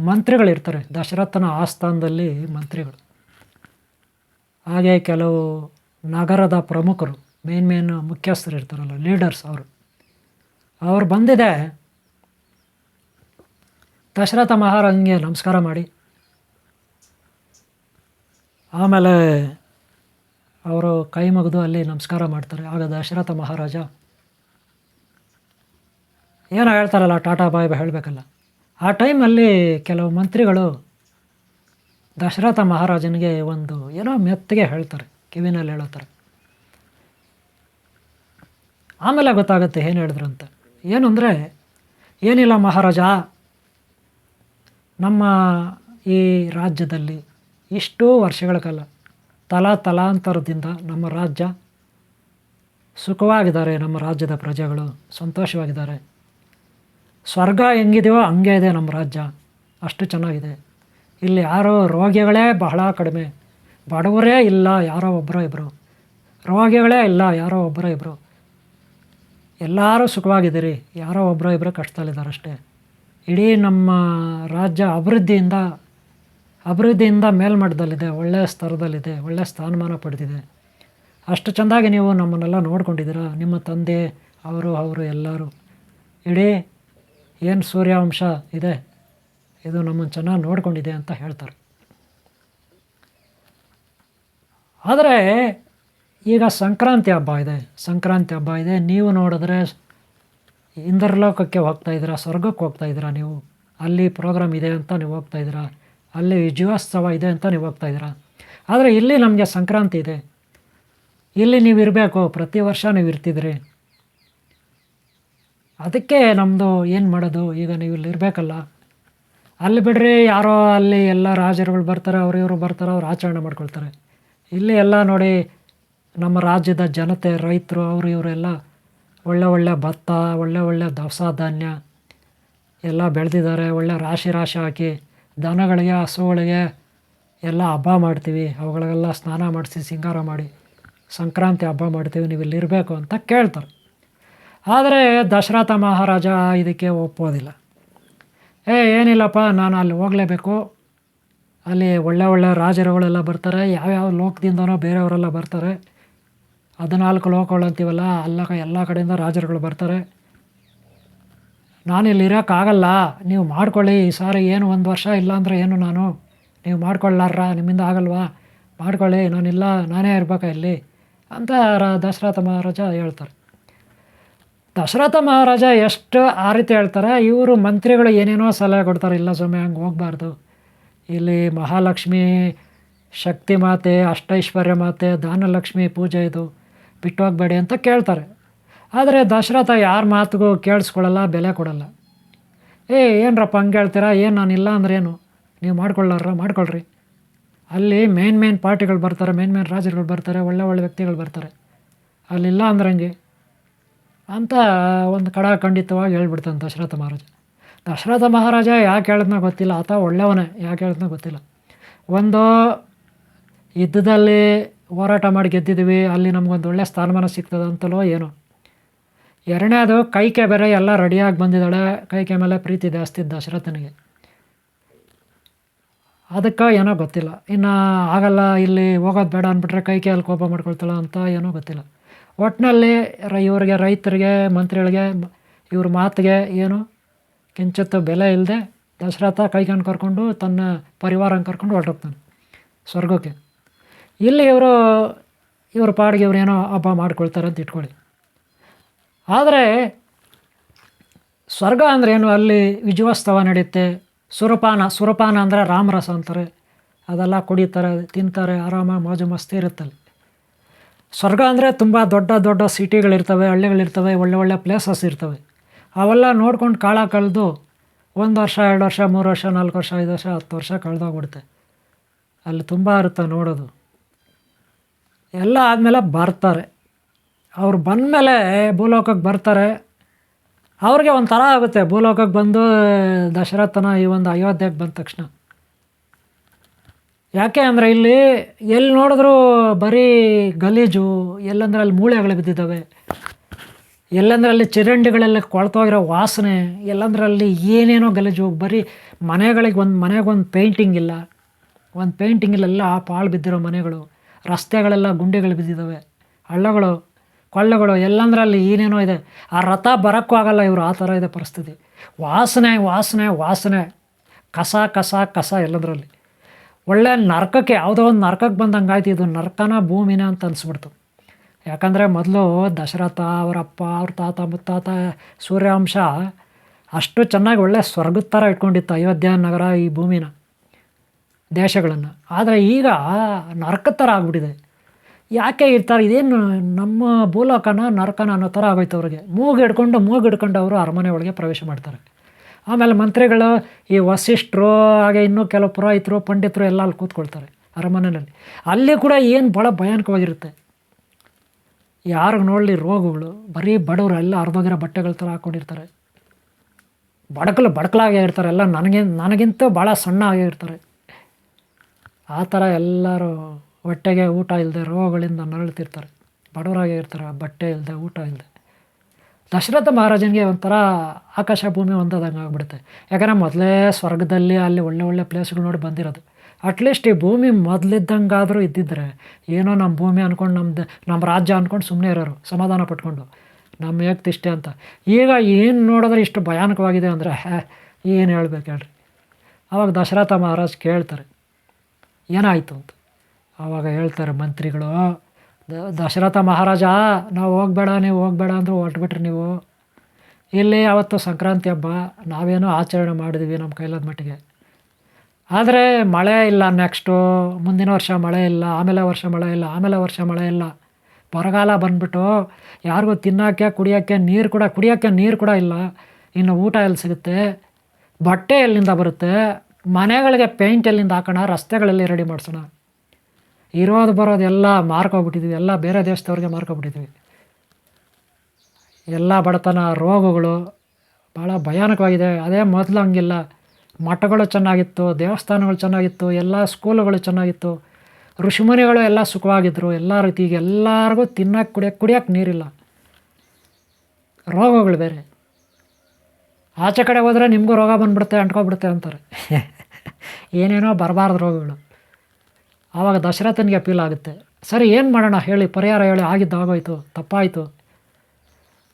ಮಂತ್ರಿಗಳಿರ್ತಾರೆ. ದಶರಥನ ಆಸ್ಥಾನದಲ್ಲಿ ಮಂತ್ರಿಗಳು. ಹಾಗೆ ಕೆಲವು ನಗರದ ಪ್ರಮುಖರು, ಮೇನ್ ಮೇನ್ ಮುಖ್ಯಸ್ಥರು ಇರ್ತಾರಲ್ಲ ಲೀಡರ್ಸ್ ಅವರು. ಅವ್ರು ಬಂದಿದೆ. ದಶರಥ ಮಹಾರಾಜನಿಗೆ ನಮಸ್ಕಾರ ಮಾಡಿ. ಆಮೇಲೆ ಅವರು ಕೈ ಮುಗಿದು ಅಲ್ಲಿ ನಮಸ್ಕಾರ ಮಾಡ್ತಾರೆ. ಆಗ ದಶರಥ ಮಹಾರಾಜ, ಏನೋ ಹೇಳ್ತಾರಲ್ಲ, ಟಾಟಾ ಬಾಯ್ ಹೇಳಬೇಕಲ್ಲ. ಆ ಟೈಮಲ್ಲಿ ಕೆಲವು ಮಂತ್ರಿಗಳು ದಶರಥ ಮಹಾರಾಜನಿಗೆ ಒಂದು ಏನೋ ಮೆತ್ತಗೆ ಹೇಳ್ತಾರೆ, ಕಿವಿನಲ್ಲಿ ಹೇಳುತ್ತಾರೆ ಆಮೇಲೆ ಗೊತ್ತಾಗುತ್ತೆ ಏನು ಹೇಳಿದ್ರು ಅಂತ. ಏನು ಅಂದರೆ ಏನಿಲ್ಲ ಮಹಾರಾಜ ನಮ್ಮ ಈ ರಾಜ್ಯದಲ್ಲಿ ಇಷ್ಟು ವರ್ಷಗಳ ಕಾಲ ತಲಾ ತಲಾಂತರದಿಂದ ನಮ್ಮ ರಾಜ್ಯ ಸುಖವಾಗಿದ್ದಾರೆ, ನಮ್ಮ ರಾಜ್ಯದ ಪ್ರಜೆಗಳು ಸಂತೋಷವಾಗಿದ್ದಾರೆ. ಸ್ವರ್ಗ ಹೆಂಗಿದೆಯೋ ಹಂಗೆ ಇದೆ ನಮ್ಮ ರಾಜ್ಯ, ಅಷ್ಟು ಚೆನ್ನಾಗಿದೆ. ಇಲ್ಲಿ ಯಾರೋ ರೋಗಿಗಳೇ ಬಹಳ ಕಡಿಮೆ. ಬಡವರೇ ಇಲ್ಲ, ಯಾರೋ ಒಬ್ಬರೋ ಇಬ್ಬರು ರೋಗಿಗಳೇ ಇಲ್ಲ, ಯಾರೋ ಒಬ್ಬರೋ ಇಬ್ಬರು ಎಲ್ಲರೂ ಸುಖವಾಗಿದ್ದೀರಿ, ಯಾರೋ ಒಬ್ಬರೋ ಇಬ್ಬರು ಕಷ್ಟದಲ್ಲಿದ್ದಾರೆ ಅಷ್ಟೇ. ಇಡೀ ನಮ್ಮ ರಾಜ್ಯ ಅಭಿವೃದ್ಧಿಯಿಂದ ಅಭಿವೃದ್ಧಿಯಿಂದ ಮೇಲ್ಮಟ್ಟದಲ್ಲಿದೆ, ಒಳ್ಳೆಯ ಸ್ತರದಲ್ಲಿದೆ ಒಳ್ಳೆಯ ಸ್ಥಾನಮಾನ ಪಡೆದಿದೆ. ಅಷ್ಟು ಚೆಂದಾಗಿ ನೀವು ನಮ್ಮನ್ನೆಲ್ಲ ನೋಡ್ಕೊಂಡಿದ್ದೀರ? ನಿಮ್ಮ ತಂದೆ, ಅವರು ಅವರು ಎಲ್ಲರೂ. ಇಡೀ ಏನು ಸೂರ್ಯವಂಶ ಇದೆ, ಇದು ನಮ್ಮನ್ನು ಚೆನ್ನಾಗಿ ನೋಡ್ಕೊಂಡಿದೆ ಅಂತ ಹೇಳ್ತಾರೆ. ಆದರೆ ಈಗ ಸಂಕ್ರಾಂತಿ ಹಬ್ಬ ಇದೆ, ಸಂಕ್ರಾಂತಿ ಹಬ್ಬ ಇದೆ. ನೀವು ನೋಡಿದ್ರೆ ಇಂದ್ರಲೋಕಕ್ಕೆ ಹೋಗ್ತಾ ಇದ್ದೀರಾ, ಸ್ವರ್ಗಕ್ಕೆ ಹೋಗ್ತಾ ಇದ್ದೀರಾ ನೀವು? ಅಲ್ಲಿ ಪ್ರೋಗ್ರಾಮ್ ಇದೆ ಅಂತ ನೀವು ಹೋಗ್ತಾ ಇದ್ದೀರಾ? ಅಲ್ಲಿ ಜೀವೋತ್ಸವ ಇದೆ ಅಂತ ನೀವು ಹೋಗ್ತಾ ಇದ್ದೀರಾ? ಆದರೆ ಇಲ್ಲಿ ನಮಗೆ ಸಂಕ್ರಾಂತಿ ಇದೆ. ಇಲ್ಲಿ ನೀವು ಇರಬೇಕು, ಪ್ರತಿ ವರ್ಷ ನೀವು ಇರ್ತಿದ್ರಿ ಅದಕ್ಕೆ ನಮ್ಮದು ಏನು ಮಾಡೋದು? ಈಗ ನೀವು ಇಲ್ಲಿ ಇರಬೇಕಲ್ಲ. ಅಲ್ಲಿ ಬಿಡ್ರಿ, ಯಾರೋ ಅಲ್ಲಿ ಎಲ್ಲ ರಾಜರುಗಳು ಬರ್ತಾರೆ ಅವರು ಇವರು ಬರ್ತಾರೆ, ಅವ್ರು ಆಚರಣೆ ಮಾಡ್ಕೊಳ್ತಾರೆ. ಇಲ್ಲಿ ಎಲ್ಲ ನೋಡಿ ನಮ್ಮ ರಾಜ್ಯದ ಜನತೆ, ರೈತರು ಅವರು ಇವರೆಲ್ಲ ಒಳ್ಳೆ ಒಳ್ಳೆ ಭತ್ತ, ಒಳ್ಳೆ ಒಳ್ಳೆ ದವಸ ಧಾನ್ಯ ಎಲ್ಲ ಬೆಳೆದಿದ್ದಾರೆ. ಒಳ್ಳೆ ರಾಶಿ ರಾಶಿ ಹಾಕಿ ದನಗಳಿಗೆ, ಹಸುಗಳಿಗೆ ಎಲ್ಲ ಹಬ್ಬ ಮಾಡ್ತೀವಿ. ಅವುಗಳಿಗೆಲ್ಲ ಸ್ನಾನ ಮಾಡಿಸಿ, ಸಿಂಗಾರ ಮಾಡಿ, ಸಂಕ್ರಾಂತಿ ಹಬ್ಬ ಮಾಡ್ತೀವಿ. ನೀವು ಇಲ್ಲಿರಬೇಕು ಅಂತ ಕೇಳ್ತಾರೆ. ಆದರೆ ದಶರಥ ಮಹಾರಾಜ ಇದಕ್ಕೆ ಒಪ್ಪೋದಿಲ್ಲ ಏ, ಏನಿಲ್ಲಪ್ಪ, ನಾನು ಅಲ್ಲಿ ಹೋಗಲೇಬೇಕು. ಅಲ್ಲಿ ಒಳ್ಳೆ ಒಳ್ಳೆ ರಾಜರುಗಳೆಲ್ಲ ಬರ್ತಾರೆ. ಯಾವ್ಯಾವ ಲೋಕದಿಂದನೋ ಬೇರೆಯವರೆಲ್ಲ ಬರ್ತಾರೆ. ಹದಿನಾಲ್ಕು ಲೋಕಗಳು ಅಂತೀವಲ್ಲ ಅಲ್ಲ ಎಲ್ಲ ಕಡೆಯಿಂದ ರಾಜರುಗಳು ಬರ್ತಾರೆ. ನಾನು ಇಲ್ಲಿ ಇರೋಕ್ಕಾಗಲ್ಲ, ನೀವು ಮಾಡ್ಕೊಳ್ಳಿ, ಈ ಸಾರಿ ಏನು ಒಂದು ವರ್ಷ ಇಲ್ಲಾಂದರೆ ಏನು ನಾನು? ನೀವು ಮಾಡ್ಕೊಳ್ಳಾರ ನಿಮ್ಮಿಂದ ಆಗಲ್ವಾ? ಮಾಡ್ಕೊಳ್ಳಿ, ನಾನಿಲ್ಲ, ನಾನೇ ಇರಬೇಕಾ ಇಲ್ಲಿ ಅಂತ ರ, ದಶರಥ ಮಹಾರಾಜ ಹೇಳ್ತಾರೆ. ದಶರಥ ಮಹಾರಾಜ ಎಷ್ಟು ಆ ರೀತಿ ಹೇಳ್ತಾರೆ, ಇವರು ಮಂತ್ರಿಗಳು ಏನೇನೋ ಸಲಹೆ ಕೊಡ್ತಾರೆ, ಇಲ್ಲ ಸುಮ್ಮನೆ ಹಂಗೆ ಹೋಗಬಾರ್ದು. ಇಲ್ಲಿ ಮಹಾಲಕ್ಷ್ಮಿ ಶಕ್ತಿ ಮಾತೆ, ಅಷ್ಟೈಶ್ವರ್ಯ ಮಾತೆ, ದಾನಲಕ್ಷ್ಮಿ ಪೂಜೆ ಇದು. ಬಿಟ್ಟು ಹೋಗಬೇಡಿ ಅಂತ ಕೇಳ್ತಾರೆ. ಆದರೆ ದಶರಥ ಯಾರ ಮಾತಿಗೂ ಕೇಳಿಸ್ಕೊಳ್ಳಲ್ಲ ಬೆಲೆ ಕೊಡಲ್ಲ. ಏ, ಏನರಪ್ಪ ಹಂಗೆ ಹೇಳ್ತೀರಾ? ಏನು ನಾನಿಲ್ಲ ಅಂದ್ರೇನು ನೀವು ಮಾಡ್ಕೊಳ್ಳಾರ, ಮಾಡ್ಕೊಳ್ರಿ. ಅಲ್ಲಿ ಮೇನ್ ಮೇನ್ ಪಾರ್ಟಿಗಳು ಬರ್ತಾರೆ, ಮೇನ್ ಮೇನ್ ರಾಜರುಗಳು ಬರ್ತಾರೆ, ಒಳ್ಳೆ ಒಳ್ಳೆ ವ್ಯಕ್ತಿಗಳು ಬರ್ತಾರೆ. ಅಲ್ಲಿಲ್ಲ ಅಂದ್ರೆ ಹಂಗೆ? ಅಂತ ಒಂದು ಕಡ ಖಂಡಿತವಾಗಿ ಹೇಳ್ಬಿಡ್ತಾನೆ ದಶರಥ ಮಹಾರಾಜ. ದಶರಥ ಮಹಾರಾಜ ಯಾಕೆ ಹೇಳಿದ್ನ ಗೊತ್ತಿಲ್ಲ. ಆತ ಒಳ್ಳೆಯವನೇ ಯಾಕೆ ಹೇಳಿದ್ನ ಗೊತ್ತಿಲ್ಲ. ಒಂದು ಯುದ್ಧದಲ್ಲಿ ಹೋರಾಟ ಮಾಡಿ ಗೆದ್ದಿದ್ದೀವಿ, ಅಲ್ಲಿ ನಮಗೊಂದು ಒಳ್ಳೆ ಸ್ಥಾನಮಾನ ಸಿಗ್ತದೆ ಅಂತಲೋ ಏನೋ. ಎರಡನೇದು, ಕೈಕೆ ಬೇರೆ ಎಲ್ಲ ರೆಡಿಯಾಗಿ ಬಂದಿದ್ದಾಳೆ. ಕೈಕೆ ಮೇಲೆ ಪ್ರೀತಿ ಜಾಸ್ತಿ ದಶರಥನಿಗೆ ಅದಕ್ಕೆ ಏನೋ ಗೊತ್ತಿಲ್ಲ. ಇನ್ನು ಆಗಲ್ಲ, ಇಲ್ಲಿ ಹೋಗೋದು ಬೇಡ ಅಂದ್ಬಿಟ್ರೆ ಕೈಕೆ ಅಲ್ಲಿ ಕೋಪ ಮಾಡ್ಕೊಳ್ತಾಳ ಅಂತ ಏನೋ ಗೊತ್ತಿಲ್ಲ. ಒಟ್ಟಿನಲ್ಲಿ ರ, ಇವರಿಗೆ ರೈತರಿಗೆ, ಮಂತ್ರಿಗಳಿಗೆ, ಇವ್ರ ಮಾತಿಗೆ ಏನು ಕಿಂಚಿತ್ತು ಬೆಲೆ ಇಲ್ಲದೆ ದಶರಥ ಕೈಕನ್ ಕರ್ಕೊಂಡು ತನ್ನ ಪರಿವಾರನ ಕರ್ಕೊಂಡು ಹೊರಟೋಗ್ತಾನೆ, ಸ್ವರ್ಗಕ್ಕೆ. ಇಲ್ಲಿ ಇವರು, ಇವ್ರ ಪಾಡಿಗೆ ಇವ್ರು ಏನೋ ಹಬ್ಬ ಮಾಡ್ಕೊಳ್ತಾರೆ ಅಂತ ಇಟ್ಕೊಳ್ಳಿ. ಆದರೆ ಸ್ವರ್ಗ ಅಂದರೆ ಏನು? ಅಲ್ಲಿ ವಿಜಯೋತ್ಸವ ನಡೆಯುತ್ತೆ. ಸುರಪಾನ ಸುರಪಾನ ಅಂದರೆ ರಾಮರಸ ಅಂತಾರೆ. ಅದೆಲ್ಲ ಕುಡಿತಾರೆ, ತಿಂತಾರೆ ಆರಾಮಾಗಿ ಮೋಜು ಮಸ್ತಿ ಇರುತ್ತಲ್ಲಿ. ಸ್ವರ್ಗ ಅಂದರೆ ತುಂಬ ದೊಡ್ಡ ದೊಡ್ಡ ಸಿಟಿಗಳಿರ್ತವೆ, ಹಳ್ಳಿಗಳಿರ್ತವೆ, ಒಳ್ಳೆ ಒಳ್ಳೆ ಪ್ಲೇಸಸ್ ಇರ್ತವೆ. ಅವೆಲ್ಲ ನೋಡ್ಕೊಂಡು ಕಾಳ ಕಳೆದು ಒಂದು ವರ್ಷ, ಎರಡು ವರ್ಷ, ಮೂರು ವರ್ಷ, ನಾಲ್ಕು ವರ್ಷ, ಐದು ವರ್ಷ, ಹತ್ತು ವರ್ಷ ಕಳೆದೋಗ್ಬಿಡುತ್ತೆ. ಅಲ್ಲಿ ತುಂಬ ಇರುತ್ತೆ ನೋಡೋದು. ಎಲ್ಲ ಆದಮೇಲೆ ಬರ್ತಾರೆ. ಅವ್ರು ಬಂದಮೇಲೆ ಭೂಲೋಕಕ್ಕೆ ಬರ್ತಾರೆ. ಅವ್ರಿಗೆ ಒಂಥರ ಆಗುತ್ತೆ. ಭೂಲೋಕಕ್ಕೆ ಬಂದು ದಶರಥನ ಈ ಒಂದು ಅಯೋಧ್ಯೆಗೆ ಬಂದ ತಕ್ಷಣ. ಯಾಕೆ ಅಂದರೆ ಇಲ್ಲಿ ಎಲ್ಲಿ ನೋಡಿದ್ರೂ ಬರೀ ಗಲೀಜು, ಎಲ್ಲಂದ್ರೆ ಅಲ್ಲಿ ಮೂಳೆಗಳು ಬಿದ್ದಿದ್ದಾವೆ. ಎಲ್ಲಂದ್ರೆ ಅಲ್ಲಿ ಚರಂಡಿಗಳೆಲ್ಲ ಕೊಳ್ತೋಗಿರೋ ವಾಸನೆ, ಎಲ್ಲಂದ್ರೆ ಅಲ್ಲಿ ಏನೇನೋ ಗಲೀಜು, ಬರೀ ಮನೆಗಳಿಗೆ ಒಂದು ಮನೆಗೆ ಒಂದು ಪೇಂಟಿಂಗ್ ಇಲ್ಲ. ಒಂದು ಇಲ್ಲೆಲ್ಲ ಪಾಳು ಬಿದ್ದಿರೋ ಮನೆಗಳು. ರಸ್ತೆಗಳೆಲ್ಲ ಗುಂಡಿಗಳು ಬಿದ್ದಿದ್ದಾವೆ. ಹಳ್ಳಗಳು, ಕೊಳ್ಳಗಳು, ಎಲ್ಲಂದ್ರಲ್ಲಿ ಏನೇನೋ ಇದೆ. ಆ ರಥ ಬರೋಕ್ಕೂ ಆಗಲ್ಲ ಇವರು, ಆ ಥರ ಇದೆ ಪರಿಸ್ಥಿತಿ. ವಾಸನೆ ವಾಸನೆ ವಾಸನೆ. ಕಸ ಕಸ ಕಸ ಎಲ್ಲದರಲ್ಲಿ. ಒಳ್ಳೆ ನರಕಕ್ಕೆ, ಯಾವುದೋ ಒಂದು ನರಕಕ್ಕೆ ಬಂದಂಗೆ ಆಯ್ತು ಇದು ನರಕನ ಭೂಮಿನ ಅಂತ ಅನಿಸ್ಬಿಡ್ತು. ಯಾಕಂದರೆ ಮೊದಲು ದಶರಥ, ಅವರಪ್ಪ, ಅವ್ರ ತಾತ ಮುತ್ತಾತ, ಸೂರ್ಯವಂಶ ಅಷ್ಟು ಚೆನ್ನಾಗಿ ಒಳ್ಳೆ ಸ್ವರ್ಗದ ಥರ ಇಟ್ಕೊಂಡಿತ್ತು ಅಯೋಧ್ಯ ನಗರ ಈ ಭೂಮಿನ. ದೇಶಗಳನ್ನು. ಆದರೆ ಈಗ ನರಕ ಥರ ಆಗ್ಬಿಟ್ಟಿದೆ. ಯಾಕೆ ಇರ್ತಾರೆ ಇದೇನು ನಮ್ಮ ಭೂಲೋಕನ ನರಕನ ಅನ್ನೋ ಥರ ಆಗೋಯ್ತು ಅವ್ರಿಗೆ. ಮೂಗು ಹಿಡ್ಕೊಂಡು ಮೂಗು ಹಿಡ್ಕೊಂಡು ಅವರು ಅರಮನೆ ಒಳಗೆ ಪ್ರವೇಶ ಮಾಡ್ತಾರೆ. ಆಮೇಲೆ ಮಂತ್ರಿಗಳು ಈ ವಸಿಷ್ಠರು, ಹಾಗೆ ಇನ್ನೂ ಕೆಲವು ಪುರೋಹಿತರು, ಪಂಡಿತರು ಎಲ್ಲ ಅಲ್ಲಿ ಕೂತ್ಕೊಳ್ತಾರೆ ಅರಮನೆಯಲ್ಲಿ. ಅಲ್ಲಿ ಕೂಡ ಏನು ಭಾಳ ಭಯಾನಕವಾಗಿರುತ್ತೆ. ಯಾರಿಗೆ ನೋಡಲಿ ರೋಗಗಳು, ಬರೀ ಬಡವರು ಎಲ್ಲ ಅರ್ಧೋಗಿರೋ ಬಟ್ಟೆಗಳ ಥರ ಹಾಕ್ಕೊಂಡಿರ್ತಾರೆ ಬಡಕಲು ಬಡಕಲಾಗೇ ಇರ್ತಾರೆ. ಎಲ್ಲ ನನಗೆ, ನನಗಿಂತ ಭಾಳ ಸಣ್ಣ ಆಗೇ ಇರ್ತಾರೆ. ಆ ಥರ ಎಲ್ಲರೂ ಹೊಟ್ಟೆಗೆ ಊಟ ಇಲ್ಲದೆ ರೋಗಗಳಿಂದ ನರಳುತ್ತಿರ್ತಾರೆ ಬಡವರಾಗೆ ಇರ್ತಾರೆ ಬಟ್ಟೆ ಇಲ್ಲದೆ, ಊಟ ಇಲ್ಲದೆ. ದಶರಥ ಮಹಾರಾಜನಿಗೆ ಒಂಥರ ಆಕಾಶ ಭೂಮಿ ಹೊಂದದಂಗೆ ಆಗ್ಬಿಡುತ್ತೆ. ಯಾಕಂದರೆ ಮೊದಲೇ ಸ್ವರ್ಗದಲ್ಲಿ ಅಲ್ಲಿ ಒಳ್ಳೆ ಒಳ್ಳೆ ಪ್ಲೇಸ್ಗಳು ನೋಡಿ ಬಂದಿರೋದು. ಅಟ್ಲೀಸ್ಟ್ ಈ ಭೂಮಿ ಮೊದಲಿದ್ದಂಗಾದರೂ ಇದ್ದಿದ್ರೆ ಏನೋ ನಮ್ಮ ಭೂಮಿ ಅಂದ್ಕೊಂಡು ನಮ್ಮದು ನಮ್ಮ ರಾಜ್ಯ ಅಂದ್ಕೊಂಡು ಸುಮ್ಮನೆ ಇರೋರು, ಸಮಾಧಾನ ಪಟ್ಕೊಂಡು. ನಮ್ಮ ಏಕ್ತಿಷ್ಟೇ ಅಂತ. ಈಗ ಏನು ನೋಡಿದ್ರೆ ಇಷ್ಟು ಭಯಾನಕವಾಗಿದೆ ಅಂದರೆ ಏನು ಹೇಳ್ಬೇಕು ಹೇಳ್ರಿ? ಆವಾಗ ದಶರಥ ಮಹಾರಾಜ್ ಕೇಳ್ತಾರೆ ಏನಾಯಿತು ಅಂತ. ಆವಾಗ ಹೇಳ್ತಾರೆ ಮಂತ್ರಿಗಳು ದಶರಥ ಮಹಾರಾಜ ನಾವು ಹೋಗಬೇಡ, ನೀವು ಹೋಗಬೇಡ ಅಂದರೂ ಹೊರಟ್ಬಿಟ್ರಿ ನೀವು. ಇಲ್ಲಿ ಅವತ್ತು ಸಂಕ್ರಾಂತಿ ಹಬ್ಬ, ನಾವೇನೋ ಆಚರಣೆ ಮಾಡಿದ್ವಿ ನಮ್ಮ ಕೈಲಾದ ಮಟ್ಟಿಗೆ. ಆದರೆ ಮಳೆ ಇಲ್ಲ ನೆಕ್ಸ್ಟು ಮುಂದಿನ ವರ್ಷ ಮಳೆ ಇಲ್ಲ, ಆಮೇಲೆ ವರ್ಷ ಮಳೆ ಇಲ್ಲ, ಆಮೇಲೆ ವರ್ಷ ಮಳೆ ಇಲ್ಲ. ಬರಗಾಲ ಬಂದುಬಿಟ್ಟು ಯಾರಿಗೂ ತಿನ್ನೋಕ್ಕೆ, ಕುಡಿಯೋಕ್ಕೆ ನೀರು ಕೂಡ, ಕುಡಿಯೋಕ್ಕೆ ನೀರು ಕೂಡ ಇಲ್ಲ. ಇನ್ನು ಊಟ ಎಲ್ಲಿ ಸಿಗುತ್ತೆ? ಬಟ್ಟೆ ಎಲ್ಲಿಂದ ಬರುತ್ತೆ? ಮನೆಗಳಿಗೆ ಪೇಂಟ್ ಎಲ್ಲಿಂದ ಹಾಕೋಣ, ರಸ್ತೆಗಳಲ್ಲಿ ರೆಡಿ ಮಾಡಿಸೋಣ. ಇರೋದು ಬರೋದು ಎಲ್ಲ ಮಾರ್ಕೋಗ್ಬಿಟ್ಟಿದ್ವಿ ಎಲ್ಲ ಬೇರೆ ದೇಶದವ್ರಿಗೆ ಮಾರ್ಕೊಬಿಟ್ಟಿದ್ವಿ ಎಲ್ಲ ಬಡತನ, ರೋಗಗಳು ಭಾಳ ಭಯಾನಕವಾಗಿದೆ. ಅದೇ ಮೊದಲು ಹಂಗಿಲ್ಲ. ಮಠಗಳು ಚೆನ್ನಾಗಿತ್ತು, ದೇವಸ್ಥಾನಗಳು ಚೆನ್ನಾಗಿತ್ತು, ಎಲ್ಲ ಸ್ಕೂಲುಗಳು ಚೆನ್ನಾಗಿತ್ತು. ಋಷಿಮುನಿಗಳು ಎಲ್ಲ ಸುಖವಾಗಿದ್ದರು ಎಲ್ಲ ರೀತಿ ಈಗ ಎಲ್ಲರಿಗೂ ತಿನ್ನೋಕೆ, ಕುಡಿಯೋಕೆ ಕುಡಿಯೋಕೆ ನೀರಿಲ್ಲ. ರೋಗಗಳು ಬೇರೆ. ಆಚೆ ಕಡೆ ಹೋದರೆ ನಿಮಗೂ ರೋಗ ಬಂದ್ಬಿಡುತ್ತೆ, ಅಂಟ್ಕೊಬಿಡುತ್ತೆ ಅಂತಾರೆ. *laughs* ಏನೇನೋ ಬರಬಾರ್ದು ರೋಗಗಳು. ಆವಾಗ ದಶರಥನಿಗೆ ಅಪೀಲ್ ಆಗುತ್ತೆ. ಸರಿ, ಏನು ಮಾಡೋಣ ಹೇಳಿ, ಪರಿಹಾರ ಹೇಳಿ, ಆಗಿದ್ದು ಆಗೋಯ್ತು, ತಪ್ಪಾಯಿತು.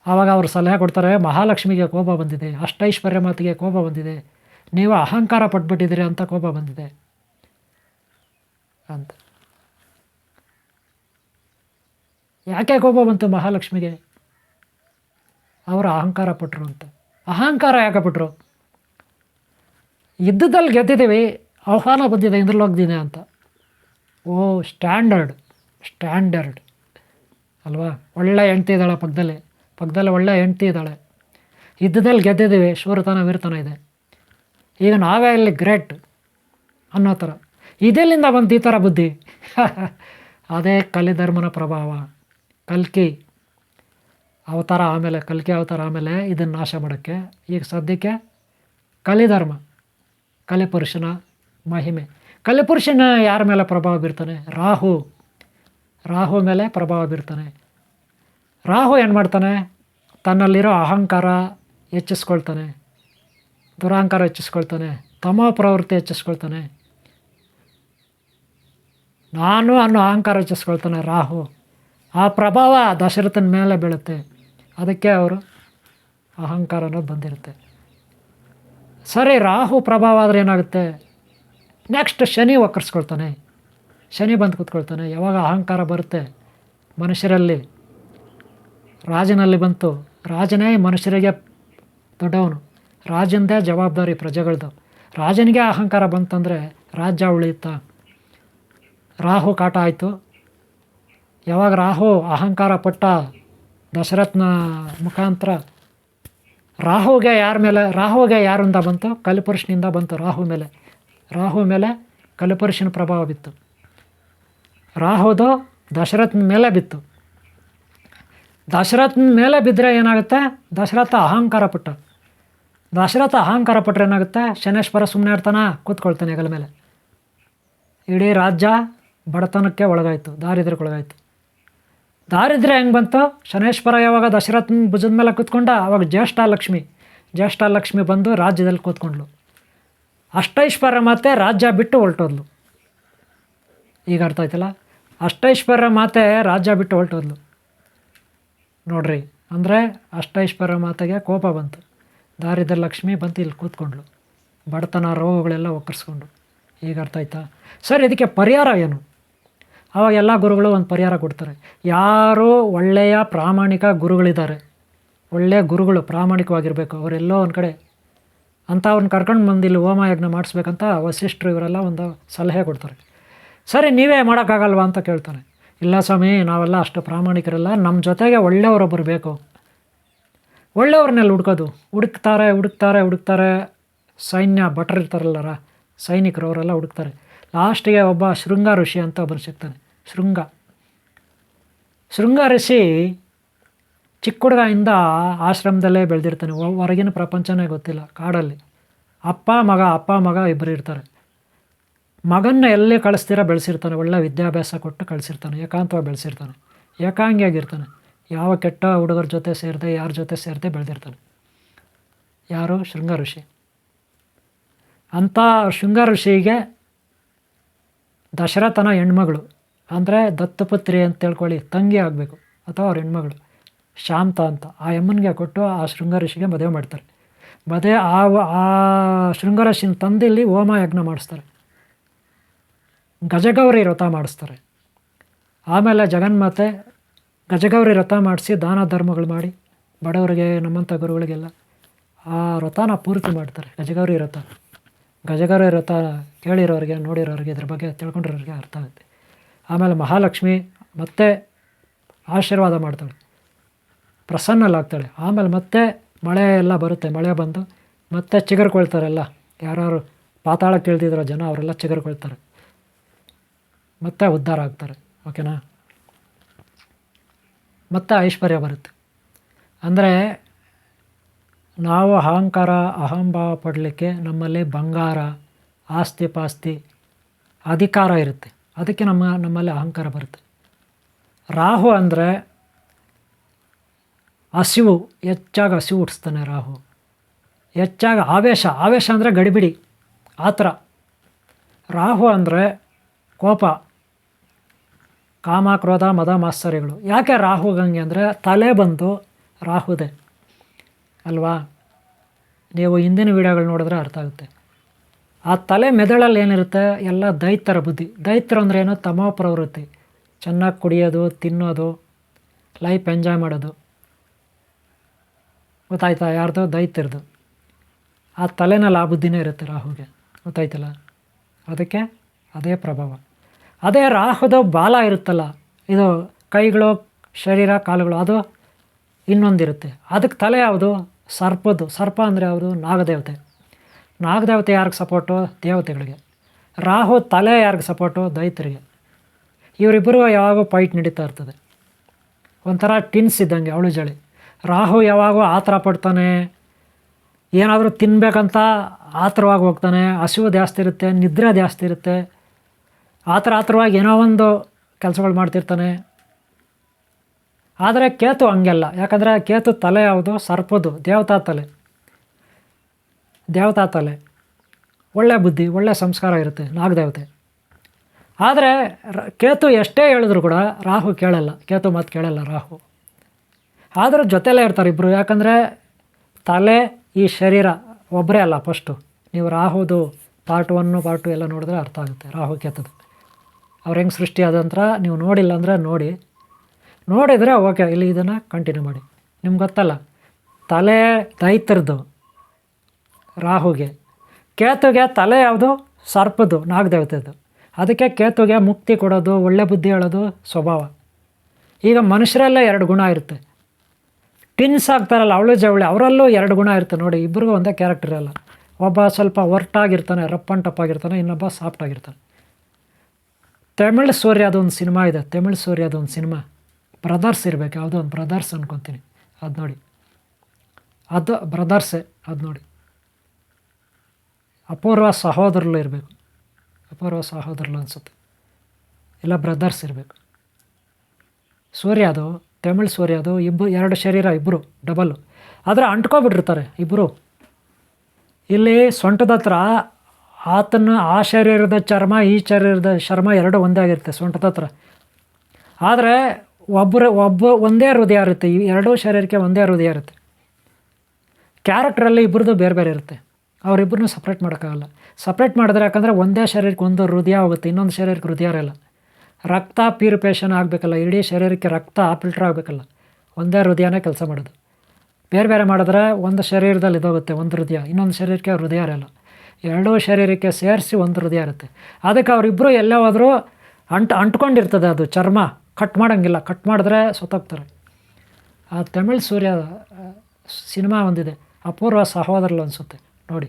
ಆವಾಗ ಅವರು ಸಲಹೆ ಕೊಡ್ತಾರೆ, ಮಹಾಲಕ್ಷ್ಮಿಗೆ ಕೋಪ ಬಂದಿದೆ, ಅಷ್ಟೈಶ್ವರ್ಯ ಮಾತಿಗೆ ಕೋಪ ಬಂದಿದೆ, ನೀವು ಅಹಂಕಾರ ಪಟ್ಬಿಟ್ಟಿದ್ದೀರಿ ಅಂತ ಕೋಪ ಬಂದಿದೆ. ಅಂತ. ಯಾಕೆ ಕೋಪ ಬಂತು ಮಹಾಲಕ್ಷ್ಮಿಗೆ? ಅವರು ಅಹಂಕಾರ ಪಟ್ಟರು ಅಂತ. ಅಹಂಕಾರ ಯಾಕೆ ಪಟ್ಟರು ಯುದ್ಧದಲ್ಲಿ ಗೆದ್ದಿದ್ದೀವಿ, ಆಹ್ವಾನ ಬಂದಿದೆ ಇಂದ್ರಲೋಕದಿನ ಅಂತ. ಓ, ಸ್ಟ್ಯಾಂಡರ್ಡ್ ಸ್ಟ್ಯಾಂಡರ್ಡ್. ಅಲ್ವಾ? ಒಳ್ಳೆ ಹೆಂಡ್ತಿ ಇದ್ದಾಳೆ ಪಕ್ಕದಲ್ಲಿ. ಪಕ್ಕದಲ್ಲಿ ಒಳ್ಳೆ ಹೆಂಡ್ತಿ ಇದ್ದಾಳೆ. ಯುದ್ಧದಲ್ಲಿ ಗೆದ್ದಿದ್ದೀವಿ, ಶೂರತನ, ವೀರತನ ಇದೆ. ಈಗ ನಾವೇ ಇಲ್ಲಿ ಗ್ರೇಟ್ ಅನ್ನೋ ಥರ. ಇದೆಲ್ಲಿಂದ ಬಂತು ಈ ಥರ ಬುದ್ಧಿ? *laughs* ಅದೇ ಕಲಿಧರ್ಮನ ಪ್ರಭಾವ. ಕಲ್ಕಿ ಅವತಾರ ಆಮೇಲೆ, ಕಲ್ಕಿ ಅವತಾರ ಆಮೇಲೆ ಇದನ್ನು ನಾಶ ಮಾಡೋಕ್ಕೆ. ಈಗ ಸದ್ಯಕ್ಕೆ ಕಲಿಧರ್ಮ ಕಲಿಪುರುಷನ ಮಹಿಮೆ. ಕಲೆಪುರುಷನ ಯಾರ ಮೇಲೆ ಪ್ರಭಾವ ಬೀರ್ತಾನೆ? ರಾಹು. ರಾಹು ಮೇಲೆ ಪ್ರಭಾವ ಬೀರ್ತಾನೆ. ರಾಹು ಏನು ಮಾಡ್ತಾನೆ? ತನ್ನಲ್ಲಿರೋ ಅಹಂಕಾರ ಹೆಚ್ಚಿಸ್ಕೊಳ್ತಾನೆ. ದುರಹಂಕಾರ ಹೆಚ್ಚಿಸ್ಕೊಳ್ತಾನೆ. ತಮೋ ಪ್ರವೃತ್ತಿ ಹೆಚ್ಚಿಸ್ಕೊಳ್ತಾನೆ. ನಾನು ಅನ್ನೋ ಅಹಂಕಾರ ಹೆಚ್ಚಿಸ್ಕೊಳ್ತಾನೆ ರಾಹು. ಆ ಪ್ರಭಾವ ದಶರಥನ ಮೇಲೆ ಬೀಳುತ್ತೆ. ಅದಕ್ಕೆ ಅವರು ಅಹಂಕಾರ ಅನ್ನೋದು ಬಂದಿರುತ್ತೆ. ಸರಿ, ರಾಹು ಪ್ರಭಾವ ಆದರೆ ಏನಾಗುತ್ತೆ? ನೆಕ್ಸ್ಟ್ ಶನಿ ಒಕ್ಕರ್ಸ್ಕೊಳ್ತಾನೆ ಶನಿ ಬಂದು ಕೂತ್ಕೊಳ್ತಾನೆ. ಯಾವಾಗ ಅಹಂಕಾರ ಬರುತ್ತೆ? ಮನುಷ್ಯರಲ್ಲಿ. ರಾಜನಲ್ಲಿ ಬಂತು. ರಾಜನೇ ಮನುಷ್ಯರಿಗೆ ದೊಡ್ಡವನು. ರಾಜಂದೇ ಜವಾಬ್ದಾರಿ ಪ್ರಜೆಗಳದು. ರಾಜನಿಗೆ ಅಹಂಕಾರ ಬಂತಂದರೆ ರಾಜ್ಯ ಉಳಿಯುತ್ತಾ? ರಾಹು ಕಾಟ ಆಯಿತು. ಯಾವಾಗ ರಾಹು ಅಹಂಕಾರ ಪಟ್ಟ ದಶರಥನ ಮುಖಾಂತರ ರಾಹುಗೆ ಯಾರ ಮೇಲೆ, ರಾಹುಗೆ ಯಾರಿಂದ ಬಂತು? ಕಲಿಪುರುಷನಿಂದ ಬಂತು ರಾಹು ಮೇಲೆ. ರಾಹು ಮೇಲೆ ಕಲಿಪುರುಷನ ಪ್ರಭಾವ ಬಿತ್ತು. ರಾಹುದು ದಶರಥನ ಮೇಲೆ ಬಿತ್ತು. ದಶರಥನ ಮೇಲೆ ಬಿದ್ದರೆ ಏನಾಗುತ್ತೆ? ದಶರಥ ಅಹಂಕಾರ ಪಟ್ಟ. ದಶರಥ ಅಹಂಕಾರ ಪಟ್ಟರೆ ಏನಾಗುತ್ತೆ? ಶನೇಶ್ವರ ಸುಮ್ಮನೆ ಇರ್ತಾನ, ಕೂತ್ಕೊಳ್ತಾನೆ ಹೆಗಲ ಮೇಲೆ. ಇಡೀ ರಾಜ್ಯ ಬಡತನಕ್ಕೆ ಒಳಗಾಯಿತು, ದಾರಿದ್ರ್ಯಕ್ಕೆ ಒಳಗಾಯಿತು. ದಾರಿದ್ರ್ಯ ಹೆಂಗೆ ಬಂತು? ಶನೇಶ್ವರ ಯಾವಾಗ ದಶರಥನ ಭುಜದ ಮೇಲೆ ಕೂತ್ಕೊಂಡ? ಅವಾಗ ಜ್ಯೇಷ್ಠ ಲಕ್ಷ್ಮಿ. ಜ್ಯೇಷ್ಠ ಲಕ್ಷ್ಮಿ ಬಂದು ರಾಜ್ಯದಲ್ಲಿ ಕೂತ್ಕೊಂಡ್ಳು. ಅಷ್ಟೈಶ್ವರ್ಯ ಮಾತೆ ರಾಜ್ಯ ಬಿಟ್ಟು ಹೊರಟೋದ್ಲು ಈಗ ಅರ್ಥ ಆಯ್ತಲ್ಲ? ಅಷ್ಟೈಶ್ವರ್ಯ ಮಾತೆ ರಾಜ್ಯ ಬಿಟ್ಟು ಹೊರಟೋದ್ಲು ನೋಡ್ರಿ, ಅಂದರೆ ಅಷ್ಟೈಶ್ವರ್ಯ ಮಾತೆಗೆ ಕೋಪ ಬಂತು. ದಾರಿದ್ರ ಲಕ್ಷ್ಮಿ ಬಂತು ಇಲ್ಲಿ ಕೂತ್ಕೊಂಡ್ಳು. ಬಡತನ ರೋಗಗಳೆಲ್ಲ ಒಕ್ಕರ್ಸ್ಕೊಂಡು. ಈಗ ಅರ್ಥ ಆಯ್ತಾ? ಸರ್, ಇದಕ್ಕೆ ಪರಿಹಾರ ಏನು? ಆವಾಗ ಎಲ್ಲ ಗುರುಗಳು ಒಂದು ಪರಿಹಾರ ಕೊಡ್ತಾರೆ. ಯಾರು ಒಳ್ಳೆಯ ಪ್ರಾಮಾಣಿಕ ಗುರುಗಳಿದ್ದಾರೆ. ಒಳ್ಳೆಯ ಗುರುಗಳು ಪ್ರಾಮಾಣಿಕವಾಗಿರಬೇಕು. ಅವರೆಲ್ಲೋ ಒಂದು ಕಡೆ ಅಂತ ಅವ್ರನ್ನ ಕರ್ಕೊಂಡು ಬಂದು ಇಲ್ಲಿ ಹೋಮ ಯಜ್ಞ ಮಾಡಿಸ್ಬೇಕಂತ ವಸಿಷ್ಠರು ಇವರೆಲ್ಲ ಒಂದು ಸಲಹೆ ಕೊಡ್ತಾರೆ. ಸರಿ, ನೀವೇ ಮಾಡೋಕ್ಕಾಗಲ್ವಾ ಅಂತ ಕೇಳ್ತಾನೆ ಇಲ್ಲ ಸ್ವಾಮಿ, ನಾವೆಲ್ಲ ಅಷ್ಟು ಪ್ರಾಮಾಣಿಕರಲ್ಲ. ನಮ್ಮ ಜೊತೆಗೆ ಒಳ್ಳೆಯವರೊಬ್ಬರು ಬೇಕು. ಒಳ್ಳೆಯವ್ರನ್ನೆಲ್ಲ ಹುಡ್ಕೋದು. ಹುಡುಕ್ತಾರೆ ಹುಡುಕ್ತಾರೆ ಹುಡುಕ್ತಾರೆ. ಸೈನ್ಯ ಭಟ್ರು ಇರ್ತಾರಲ್ಲರ ಸೈನಿಕರು ಅವರೆಲ್ಲ ಹುಡುಕ್ತಾರೆ. ಲಾಸ್ಟಿಗೆ ಒಬ್ಬ ಶೃಂಗ ಋಷಿ ಅಂತ ಒಬ್ಬರು ಸಿಗ್ತಾನೆ. ಶೃಂಗ. ಶೃಂಗ ಋಷಿ ಚಿಕ್ಕ ಹುಡುಗಿಂದ ಆಶ್ರಮದಲ್ಲೇ ಬೆಳೆದಿರ್ತಾನೆ. ಹೊರಗಿನ ಪ್ರಪಂಚನೇ ಗೊತ್ತಿಲ್ಲ, ಕಾಡಲ್ಲಿ. ಅಪ್ಪ, ಮಗ ಅಪ್ಪ, ಮಗ ಇಬ್ಬರು ಇರ್ತಾರೆ. ಮಗನ್ನ ಎಲ್ಲಿ ಕಳಿಸ್ತೀರ ಬೆಳೆಸಿರ್ತಾನೆ. ಒಳ್ಳೆ ವಿದ್ಯಾಭ್ಯಾಸ ಕೊಟ್ಟು ಕಳಿಸಿರ್ತಾನೆ. ಏಕಾಂತವಾಗಿ ಬೆಳೆಸಿರ್ತಾನೆ. ಏಕಾಂಗಿಯಾಗಿರ್ತಾನೆ. ಯಾವ ಕೆಟ್ಟ ಹುಡುಗರ ಜೊತೆ ಸೇರಿದೆ, ಯಾರ ಜೊತೆ ಸೇರಿದೆ ಬೆಳೆದಿರ್ತಾನೆ. ಯಾರು? ಶೃಂಗ ಋಷಿ. ಅಂಥ ಶೃಂಗ ಋಷಿಗೆ ದಶರಥನ ಹೆಣ್ಮಗಳು. ಅಂದರೆ ದತ್ತಪುತ್ರಿ ಅಂತ ತಿಳ್ಕೊಳ್ಳಿ, ತಂಗಿ ಆಗಬೇಕು, ಅಥವಾ ಅವ್ರ ಹೆಣ್ಮಗಳು. ಶಾಂತ ಅಂತ, ಆ ಯಮ್ಮನಿಗೆ ಕೊಟ್ಟು ಆ ಶೃಂಗ ಮದುವೆ ಮಾಡ್ತಾರೆ. ಮದುವೆ ಆ ಆ ಶೃಂಗ ಋಷಿನ ತಂದಿಲ್ಲಿ ಹೋಮ ಯಜ್ಞ ಮಾಡಿಸ್ತಾರೆ. ಗಜಗೌರಿ ವ್ರತ ಮಾಡಿಸ್ತಾರೆ. ಆಮೇಲೆ ಜಗನ್ಮಾತೆ ಗಜಗೌರಿ ವ್ರತ ಮಾಡಿಸಿ ದಾನ ಧರ್ಮಗಳು ಮಾಡಿ, ಬಡವರಿಗೆ ನಮ್ಮಂಥ ಗುರುಗಳಿಗೆಲ್ಲ ಆ ವ್ರತನ ಪೂರ್ತಿ ಮಾಡ್ತಾರೆ, ಗಜಗೌರಿ ವ್ರತ. ಗಜಗೌರಿ ವ್ರತ ಕೇಳಿರೋರಿಗೆ, ನೋಡಿರೋರಿಗೆ, ಇದ್ರ ಬಗ್ಗೆ ತಿಳ್ಕೊಂಡಿರೋರಿಗೆ ಅರ್ಥ ಆಗುತ್ತೆ. ಆಮೇಲೆ ಮಹಾಲಕ್ಷ್ಮಿ ಮತ್ತೆ ಆಶೀರ್ವಾದ ಮಾಡ್ತಾಳೆ. ಪ್ರಸನ್ನಲ್ಲಾಗ್ತಾಳೆ ಆಮೇಲೆ ಮತ್ತೆ ಮಳೆ ಎಲ್ಲ ಬರುತ್ತೆ. ಮಳೆ ಬಂದು ಮತ್ತೆ ಚಿಗುರ್ಕೊಳ್ತಾರೆಲ್ಲ ಯಾರು ಪಾತಾಳಕ್ಕೆ ಇಳ್ದಿರೋ ಜನ ಅವರೆಲ್ಲ ಚಿಗರ್ಕೊಳ್ತಾರೆ. ಮತ್ತೆ ಉದ್ಧಾರ ಆಗ್ತಾರೆ. ಓಕೆನಾ? ಮತ್ತೆ ಐಶ್ವರ್ಯ ಬರುತ್ತೆ. ಅಂದರೆ ನಾವು ಅಹಂಕಾರ, ಅಹಂಭಾವ ಪಡಲಿಕ್ಕೆ ನಮ್ಮಲ್ಲಿ ಬಂಗಾರ ಆಸ್ತಿ ಪಾಸ್ತಿ ಅಧಿಕಾರ ಇರುತ್ತೆ. ಅದಕ್ಕೆ ನಮ್ಮ, ನಮ್ಮಲ್ಲಿ ಅಹಂಕಾರ ಬರುತ್ತೆ. ರಾಹು ಅಂದರೆ ಹಸಿವು, ಹೆಚ್ಚಾಗಿ ಹಸಿವು ಹುಟ್ಟಿಸ್ತಾನೆ ರಾಹು. ಹೆಚ್ಚಾಗಿ ಆವೇಶ ಆವೇಶ ಅಂದರೆ ಗಡಿಬಿಡಿ, ಆ ಥರ. ರಾಹು ಅಂದರೆ ಕೋಪ ಕಾಮ ಕ್ರೋಧ ಮದ ಮಾತ್ಸರ್ಯಗಳು. ಯಾಕೆ ರಾಹು ಗಂಗೆ ಅಂದರೆ ತಲೆ ಬಂದು ರಾಹುದೆ? ಅಲ್ವಾ? ನೀವು ಹಿಂದಿನ ವೀಡಿಯೋಗಳು ನೋಡಿದ್ರೆ ಅರ್ಥ ಆಗುತ್ತೆ. ಆ ತಲೆ ಮೆದುಳಲ್ಲಿ ಏನಿರುತ್ತೆ? ಎಲ್ಲ ದೈತ್ಯರ ಬುದ್ಧಿ. ದೈತ್ಯರು ಅಂದ್ರೆ ಏನು? ತಮ ಪ್ರವೃತ್ತಿ ಚೆನ್ನಾಗಿ ಕುಡಿಯೋದು, ತಿನ್ನೋದು ಲೈಫ್ ಎಂಜಾಯ್ ಮಾಡೋದು. ಗೊತ್ತಾಯ್ತಾ? ಯಾರ್ದೋ ದೈತ್ಯರದು. ಆ ತಲೆನಲ್ಲಿ ಆ ಬುದ್ಧಿನೇ ಇರುತ್ತೆ ರಾಹುಗೆ. ಗೊತ್ತಾಯ್ತಲ್ಲ? ಅದಕ್ಕೆ ಅದೇ ಪ್ರಭಾವ. ಅದೇ ರಾಹುದ ಬಾಲ ಇರುತ್ತಲ್ಲ? ಇದು ಕೈಗಳು, ಶರೀರ, ಕಾಲುಗಳು, ಅದು ಇನ್ನೊಂದಿರುತ್ತೆ. ಅದಕ್ಕೆ ತಲೆ ಯಾವುದು? ಸರ್ಪದ್ದು, ಸರ್ಪ ಅಂದರೆ ಅವರು ನಾಗದೇವತೆ. ನಾಗದೇವತೆ ಯಾರಿಗೆ ಸಪೋರ್ಟು ದೇವತೆಗಳಿಗೆ. ರಾಹು ತಲೆ ಯಾರಿಗೆ ಸಪೋರ್ಟು ದೈತರಿಗೆ ಇವರಿಬ್ಬರು ಯಾವಾಗೂ ಪೈಟ್ ನಡೀತಾ ಇರ್ತದೆ. ಒಂಥರ ಟಿನ್ಸ್ ಇದ್ದಂಗೆ, ಅವಳು ಜಳಿ. ರಾಹು ಯಾವಾಗೂ ಆತರ ಪಡ್ತಾನೆ. ಏನಾದರೂ ತಿನ್ನಬೇಕಂತ ಆತರವಾಗಿ ಹೋಗ್ತಾನೆ. ಹಸಿವು ಜಾಸ್ತಿ ಇರುತ್ತೆ, ನಿದ್ರೆ ಜಾಸ್ತಿ ಇರುತ್ತೆ. ಆತರ ಆತರವಾಗಿ ಏನೋ ಒಂದು ಕೆಲಸಗಳು ಮಾಡ್ತಿರ್ತಾನೆ. ಆದರೆ ಕೇತು ಹಂಗೆಲ್ಲ. ಯಾಕಂದರೆ ಕೇತು ತಲೆ ಯಾವುದು? ಸರ್ಪದು ದೇವತಾ ತಲೆ. ದೇವತಾ ತಲೆ. ಒಳ್ಳೆ ಬುದ್ಧಿ, ಒಳ್ಳೆ ಸಂಸ್ಕಾರ ಇರುತ್ತೆ ನಾಗದೇವತೆ. ಆದರೆ ಕೇತು ಎಷ್ಟೇ ಹೇಳಿದ್ರು ಕೂಡ ರಾಹು ಕೇಳಲ್ಲ. ಕೇತು ಮಾತು ಕೇಳಲ್ಲ ರಾಹು. ಆದರೂ ಜೊತೆಲೇ ಇರ್ತಾರೆ ಇಬ್ಬರು ಯಾಕಂದರೆ ತಲೆ, ಈ ಶರೀರ ಒಬ್ಬರೇ ಅಲ್ಲ ಫಸ್ಟು ನೀವು ರಾಹುದು ಪಾರ್ಟ್ ಒನ್ನು ಪಾರ್ಟ್ ಟು ಎಲ್ಲ ನೋಡಿದ್ರೆ ಅರ್ಥ ಆಗುತ್ತೆ. ರಾಹು ಕೇತದು. ಅವ್ರು ಹೆಂಗೆ ಸೃಷ್ಟಿ ಆದಂತರ ನೀವು ನೋಡಿಲ್ಲ ಅಂದರೆ ನೋಡಿ. ನೋಡಿದರೆ ಓಕೆ ಇಲ್ಲಿ ಇದನ್ನು ಕಂಟಿನ್ಯೂ ಮಾಡಿ. ನಿಮ್ಗೆ ಗೊತ್ತಲ್ಲ, ತಲೆ ರೈತರದ್ದು ರಾಹುಗೆ. ಕೇತುಗೆ ತಲೆ ಯಾವುದು? ಸರ್ಪದು ನಾಗದೇವತೆದು. ಅದಕ್ಕೆ ಕೇತುಗೆ ಮುಕ್ತಿ ಕೊಡೋದು, ಒಳ್ಳೆ ಬುದ್ಧಿ ಹೇಳೋದು ಸ್ವಭಾವ. ಈಗ ಮನುಷ್ಯರಲ್ಲೇ ಎರಡು ಗುಣ ಇರುತ್ತೆ. ಟಿನ್ಸ್ ಆಗ್ತಾರಲ್ಲ, ಅವಳು ಜವಳಿ, ಅವರಲ್ಲೂ ಎರಡು ಗುಣ ಇರುತ್ತೆ ನೋಡಿ ಇಬ್ಬರಿಗೂ ಒಂದೇ ಕ್ಯಾರೆಕ್ಟರ್ ಇರಲ್ಲ ಒಬ್ಬ ಸ್ವಲ್ಪ ಒರ್ಟಾಗಿರ್ತಾನೆ ರಪ್ ಆ್ಯಂಡ್ ಟಪ್ ಆಗಿರ್ತಾನೆ ಇನ್ನೊಬ್ಬ ಸಾಫ್ಟ್ ಆಗಿರ್ತಾನೆ. ತಮಿಳ್ ಸೂರ್ಯ ಅದೊಂದು ಸಿನಿಮಾ ಇದೆ, ತಮಿಳ್ ಸೂರ್ಯ ಅದೊಂದು ಸಿನಿಮಾ. ಬ್ರದರ್ಸ್ ಇರಬೇಕು, ಯಾವುದೋ ಒಂದು ಬ್ರದರ್ಸ್ ಅಂದ್ಕೊತೀನಿ ಅದು ನೋಡಿ. ಅದು ಬ್ರದರ್ಸೇ, ಅದು ನೋಡಿ. ಅಪೂರ್ವ ಸಹೋದರರು ಇರಬೇಕು. ಅಪೂರ್ವ ಸಹೋದರರು ಅನಿಸುತ್ತೆ. ಇಲ್ಲ ಬ್ರದರ್ಸ್ ಇರಬೇಕು. ಸೂರ್ಯ ಅದು, ತಮಿಳ್ ಸೂರ್ಯ ಅದು ಇಬ್ಬರು ಎರಡು ಶರೀರ ಇಬ್ಬರು ಡಬಲ್ಲು ಆದರೆ ಅಂಟ್ಕೊಬಿಟ್ಟಿರ್ತಾರೆ ಇಬ್ಬರು ಇಲ್ಲಿ ಸೊಂಟದ ಹತ್ರ ಆತನ, ಆ ಶರೀರದ ಚರ್ಮ, ಈ ಶರೀರದ ಚರ್ಮ ಎರಡು ಒಂದೇ ಆಗಿರುತ್ತೆ ಸೊಂಟದ ಹತ್ರ. ಆದರೆ ಒಬ್ಬರು, ಒಬ್ಬ ಒಂದೇ ಹೃದಯ ಇರುತ್ತೆ. ಈ ಎರಡೂ ಶರೀರಕ್ಕೆ ಒಂದೇ ಹೃದಯ ಇರುತ್ತೆ. ಕ್ಯಾರೆಕ್ಟ್ರಲ್ಲಿ ಇಬ್ಬರದು ಬೇರೆ ಬೇರೆ ಇರುತ್ತೆ. ಅವರಿಬ್ಬರನ್ನೂ ಸಪ್ರೇಟ್ ಮಾಡೋಕ್ಕಾಗಲ್ಲ. ಸಪ್ರೇಟ್ ಮಾಡಿದ್ರೆ ಯಾಕಂದರೆ ಒಂದೇ ಶರೀರಕ್ಕೆ ಒಂದು ಹೃದಯ ಆಗುತ್ತೆ ಇನ್ನೊಂದು ಶರೀರಕ್ಕೆ ಹೃದಯ ಇರಲ್ಲ. ರಕ್ತ ಪ್ಯೂರಿಫಿಕೇಷನ್ ಆಗಬೇಕಲ್ಲ. ಇಡೀ ಶರೀರಕ್ಕೆ ರಕ್ತ ಫಿಲ್ಟರ್ ಆಗಬೇಕಲ್ಲ. ಒಂದೇ ಹೃದಯನೇ ಕೆಲಸ ಮಾಡೋದು. ಬೇರೆ ಬೇರೆ ಮಾಡಿದ್ರೆ ಒಂದು ಶರೀರದಲ್ಲಿ ಇದಾಗುತ್ತೆ, ಒಂದು ಹೃದಯ. ಇನ್ನೊಂದು ಶರೀರಕ್ಕೆ ಹೃದಯ ಇರಲ್ಲ. ಎರಡೂ ಶರೀರಕ್ಕೆ ಸೇರಿಸಿ ಒಂದು ಹೃದಯ ಇರುತ್ತೆ. ಅದಕ್ಕೆ ಅವರಿಬ್ಬರು ಎಲ್ಲೇ ಹೋದರೂ ಅಂಟು, ಅಂಟ್ಕೊಂಡಿರ್ತದೆ ಅದು ಚರ್ಮ. ಕಟ್ ಮಾಡೋಂಗಿಲ್ಲ, ಕಟ್ ಮಾಡಿದ್ರೆ ಸತ್ತೋಗ್ತಾರೆ. ಆ ತಮಿಳ್ ಸೂರ್ಯ ಸಿನಿಮಾ ಒಂದಿದೆ, ಅಪೂರ್ವ ಸಹೋದರಲು ಅನಿಸುತ್ತೆ, ನೋಡಿ.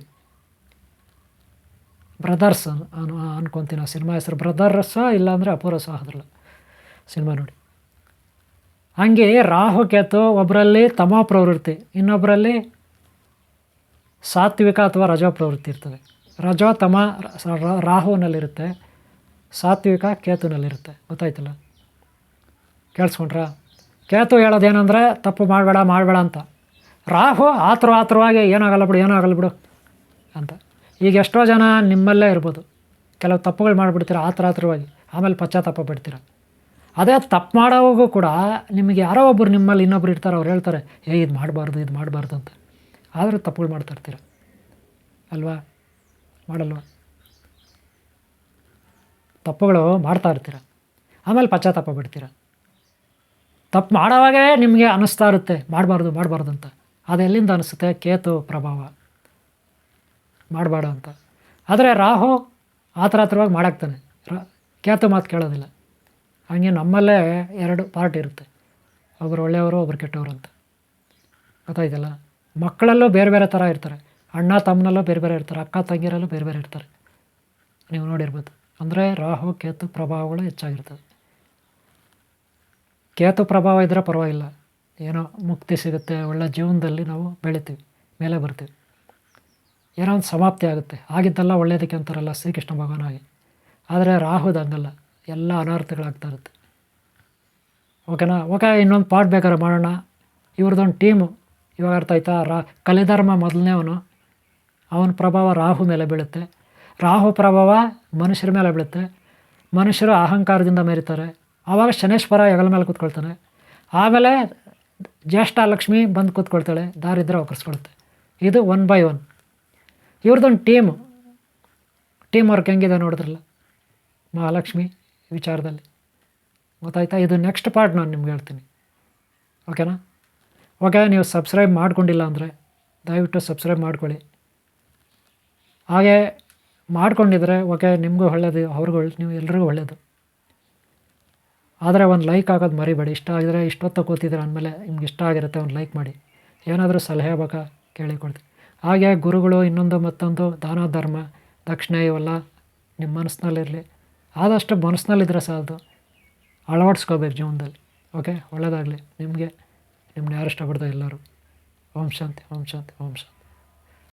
ಬ್ರದರ್ಸ್ ಅನ್ನು ಅನ್ಕೊತೀನಿ ಆ ಸಿನಿಮಾ ಹೆಸರು. ಬ್ರದರ್ಸ ಇಲ್ಲಾಂದರೆ ಅಪೂರ್ವ ಸಹೋದರಲು ಸಿನಿಮಾ ನೋಡಿ. ಹಂಗೆ ರಾಹುಕೇತು ಒಬ್ಬರಲ್ಲಿ ತಮ ಪ್ರವೃತ್ತಿ ಇನ್ನೊಬ್ಬರಲ್ಲಿ ಸಾತ್ವಿಕ ಅಥವಾ ರಜೋ ಪ್ರವೃತ್ತಿ ಇರ್ತದೆ. ರಜೋ ತಮ ರಾಹುವಿನಲ್ಲಿರುತ್ತೆ ಸಾತ್ವಿಕ ಕೇತುನಲ್ಲಿರುತ್ತೆ, ಗೊತ್ತಾಯ್ತಲ್ಲ? ಕೇಳಿಸ್ಕೊಂಡ್ರ? ಕೇತು ಹೇಳೋದೇನೆಂದರೆ ತಪ್ಪು ಮಾಡಬೇಡ ಮಾಡಬೇಡ ಅಂತ. ರಾಹು ಆತುರ ಆತುರವಾಗಿ, ಏನಾಗಲ್ಲ ಬಿಡು ಏನಾಗಲ್ಲ ಬಿಡು ಅಂತ. ಈಗ ಎಷ್ಟೋ ಜನ ನಿಮ್ಮಲ್ಲೇ ಇರ್ಬೋದು. ಕೆಲವು ತಪ್ಪುಗಳು ಮಾಡಿಬಿಡ್ತೀರ ಆತರ ಆತುರವಾಗಿ, ಆಮೇಲೆ ಪಶ್ಚಾತ್ತಾಪ ಬಿಡ್ತೀರ ಅದೇ ತಪ್ಪು ಮಾಡೋವಾಗೂ ಕೂಡ ನಿಮಗೆ ಯಾರೋ ಒಬ್ಬರು ನಿಮ್ಮಲ್ಲಿ ಇನ್ನೊಬ್ರು ಇರ್ತಾರೆ, ಅವ್ರು ಹೇಳ್ತಾರೆ, ಏ, ಇದು ಮಾಡಬಾರ್ದು ಇದು ಮಾಡಬಾರ್ದು ಅಂತ. ಆದರೂ ತಪ್ಪುಗಳು ಮಾಡ್ತಾ ಇರ್ತೀರ. ಅಲ್ವಾ? ಮಾಡಲ್ವಾ? ತಪ್ಪುಗಳು ಮಾಡ್ತಾ ಇರ್ತೀರ. ಆಮೇಲೆ ಪಶ್ಚಾತ್ತಾಪ ಪಡ್ತೀರ. ತಪ್ಪು ಮಾಡೋವಾಗೇ ನಿಮಗೆ ಅನ್ನಿಸ್ತಾ ಇರುತ್ತೆ. ಮಾಡಬಾರ್ದು ಮಾಡಬಾರ್ದು ಅಂತ. ಅದು ಎಲ್ಲಿಂದ ಅನಿಸುತ್ತೆ? ಕೇತು ಪ್ರಭಾವ. ಮಾಡಬಾರ್ದು ಅಂತ. ಆದರೆ ರಾಹು ಆ ಥರ ಹತ್ರವಾಗಿ ಮಾಡಾಕ್ತಾನೆ ರಾ, ಕೇತು ಮಾತು ಕೇಳೋದಿಲ್ಲ. ಹಂಗೆ ನಮ್ಮಲ್ಲೇ ಎರಡು ಪಾರ್ಟ್ ಇರುತ್ತೆ. ಒಬ್ಬರು ಒಳ್ಳೆಯವರು ಒಬ್ಬರು ಕೆಟ್ಟವರು ಅಂತ. ಗೊತ್ತಾಯ್ತಲ್ಲ? ಮಕ್ಕಳಲ್ಲೂ ಬೇರೆ ಬೇರೆ ಥರ ಇರ್ತಾರೆ. ಅಣ್ಣ ತಮ್ಮನಲ್ಲೂ ಬೇರೆ ಬೇರೆ ಇರ್ತಾರೆ. ಅಕ್ಕ ತಂಗಿರಲ್ಲೂ ಬೇರೆ ಬೇರೆ ಇರ್ತಾರೆ. ನೀವು ನೋಡಿರ್ಬೋದು. ಅಂದರೆ ರಾಹು, ಕೇತು ಪ್ರಭಾವಗಳು ಹೆಚ್ಚಾಗಿರ್ತದೆ ಕೇತು ಪ್ರಭಾವ ಇದ್ದರೆ ಪರವಾಗಿಲ್ಲ. ಏನೋ ಮುಕ್ತಿ ಸಿಗುತ್ತೆ, ಒಳ್ಳೆ ಜೀವನದಲ್ಲಿ ನಾವು ಬೆಳಿತೀವಿ, ಮೇಲೆ ಬರ್ತೀವಿ. ಏನೋ ಒಂದು ಸಮಾಪ್ತಿ ಆಗುತ್ತೆ. ಆಗಿದ್ದೆಲ್ಲ ಒಳ್ಳೆಯದಕ್ಕೆ ಅಂತಾರಲ್ಲ ಶ್ರೀಕೃಷ್ಣ ಭಗವಾನ್ ಹಾಗೆ. ಆದರೆ ರಾಹುದು ಹಂಗಲ್ಲ. ಎಲ್ಲ ಅನರ್ಥಗಳಾಗ್ತಾ ಇರುತ್ತೆ. ಓಕೆನಾ? ಓಕೆ, ಇನ್ನೊಂದು ಪಾರ್ಟ್ ಬೇಕಾದ್ರೆ ಮಾಡೋಣ. ಇವ್ರದ್ದೊಂದು ಟೀಮು ಇವಾಗ ಅರ್ಥ ಆಯ್ತಾ? ರಾ, ಕಲಿಧರ್ಮ ಮೊದಲನೇವನು ಅವನ ಪ್ರಭಾವ ರಾಹು ಮೇಲೆ ಬೀಳುತ್ತೆ. ರಾಹು ಪ್ರಭಾವ ಮನುಷ್ಯರ ಮೇಲೆ ಬೀಳುತ್ತೆ. ಮನುಷ್ಯರು ಅಹಂಕಾರದಿಂದ ಮೆರಿತಾರೆ. ಆವಾಗ ಶನೇಶ್ವರ ಹೆಗಲ ಮೇಲೆ ಕೂತ್ಕೊಳ್ತಾನೆ. ಆಮೇಲೆ ಜ್ಯೇಷ್ಠ ಲಕ್ಷ್ಮಿ ಬಂದು ಕೂತ್ಕೊಳ್ತಾಳೆ ದಾರಿದ್ರೆ ಒಕ್ಕರ್ಸ್ಕೊಳುತ್ತೆ ಇದು ಒನ್ ಬೈ ಒನ್ ಇವ್ರದ್ದೊಂದು ಟೀಮ್ ಟೀಮ್ ವರ್ಕ್ ಹೆಂಗಿದೆ ನೋಡಿದ್ರಲ್ಲ? ಮಹಾಲಕ್ಷ್ಮಿ ವಿಚಾರದಲ್ಲಿ. ಗೊತ್ತಾಯ್ತಾ? ಇದು ನೆಕ್ಸ್ಟ್ ಪಾರ್ಟ್ ನಾನು ನಿಮ್ಗೆ ಹೇಳ್ತೀನಿ. ಓಕೆನಾ ಓಕೆ ನೀವು ಸಬ್ಸ್ಕ್ರೈಬ್ ಮಾಡ್ಕೊಂಡಿಲ್ಲ ಅಂದರೆ ದಯವಿಟ್ಟು ಸಬ್ಸ್ಕ್ರೈಬ್ ಮಾಡ್ಕೊಳ್ಳಿ. ಹಾಗೆ ಮಾಡ್ಕೊಂಡಿದ್ರೆ ಓಕೆ ನಿಮಗೂ ಒಳ್ಳೇದು, ಅವ್ರಿಗೂ ನೀವು ಎಲ್ರಿಗೂ ಒಳ್ಳೆಯದು ಆದರೆ ಒಂದು ಲೈಕ್ ಹಾಕೋದು ಮರಿಬೇಡಿ. ಇಷ್ಟ ಆಗಿದ್ರೆ ಇಷ್ಟೊತ್ತು ಕೂತಿದ್ರೆ ಅಂದಮೇಲೆ ನಿಮ್ಗೆ ಇಷ್ಟ ಆಗಿರುತ್ತೆ, ಒಂದು ಲೈಕ್ ಮಾಡಿ. ಏನಾದರೂ ಸಲಹೆ ಬೇಕಾ ಕೇಳಿಕೊಡ್ತೀನಿ ಹಾಗೆ ಗುರುಗಳು ಇನ್ನೊಂದು ಮತ್ತೊಂದು ದಾನ, ಧರ್ಮ, ದಕ್ಷಿಣ ಇವೆಲ್ಲ ನಿಮ್ಮ ಮನಸ್ಸಿನಲ್ಲಿರಲಿ. ಆದಷ್ಟು ಮನಸ್ಸಿನಲ್ಲಿದ್ದರೆ ಸಾಲದು. ಅಳವಡಿಸ್ಕೋಬೇಕು ಜೀವನದಲ್ಲಿ. ಓಕೆ ಒಳ್ಳೆಯದಾಗಲಿ ನಿಮಗೆ, ನಿಮ್ಮನ್ನ ಯಾರು ಇಷ್ಟಪಡ್ತಾರೆ ಎಲ್ಲರೂ? ಓಂ ಶಾಂತಿ ಓಂ ಶಾಂತಿ ಓಂ ಶಾಂತಿ.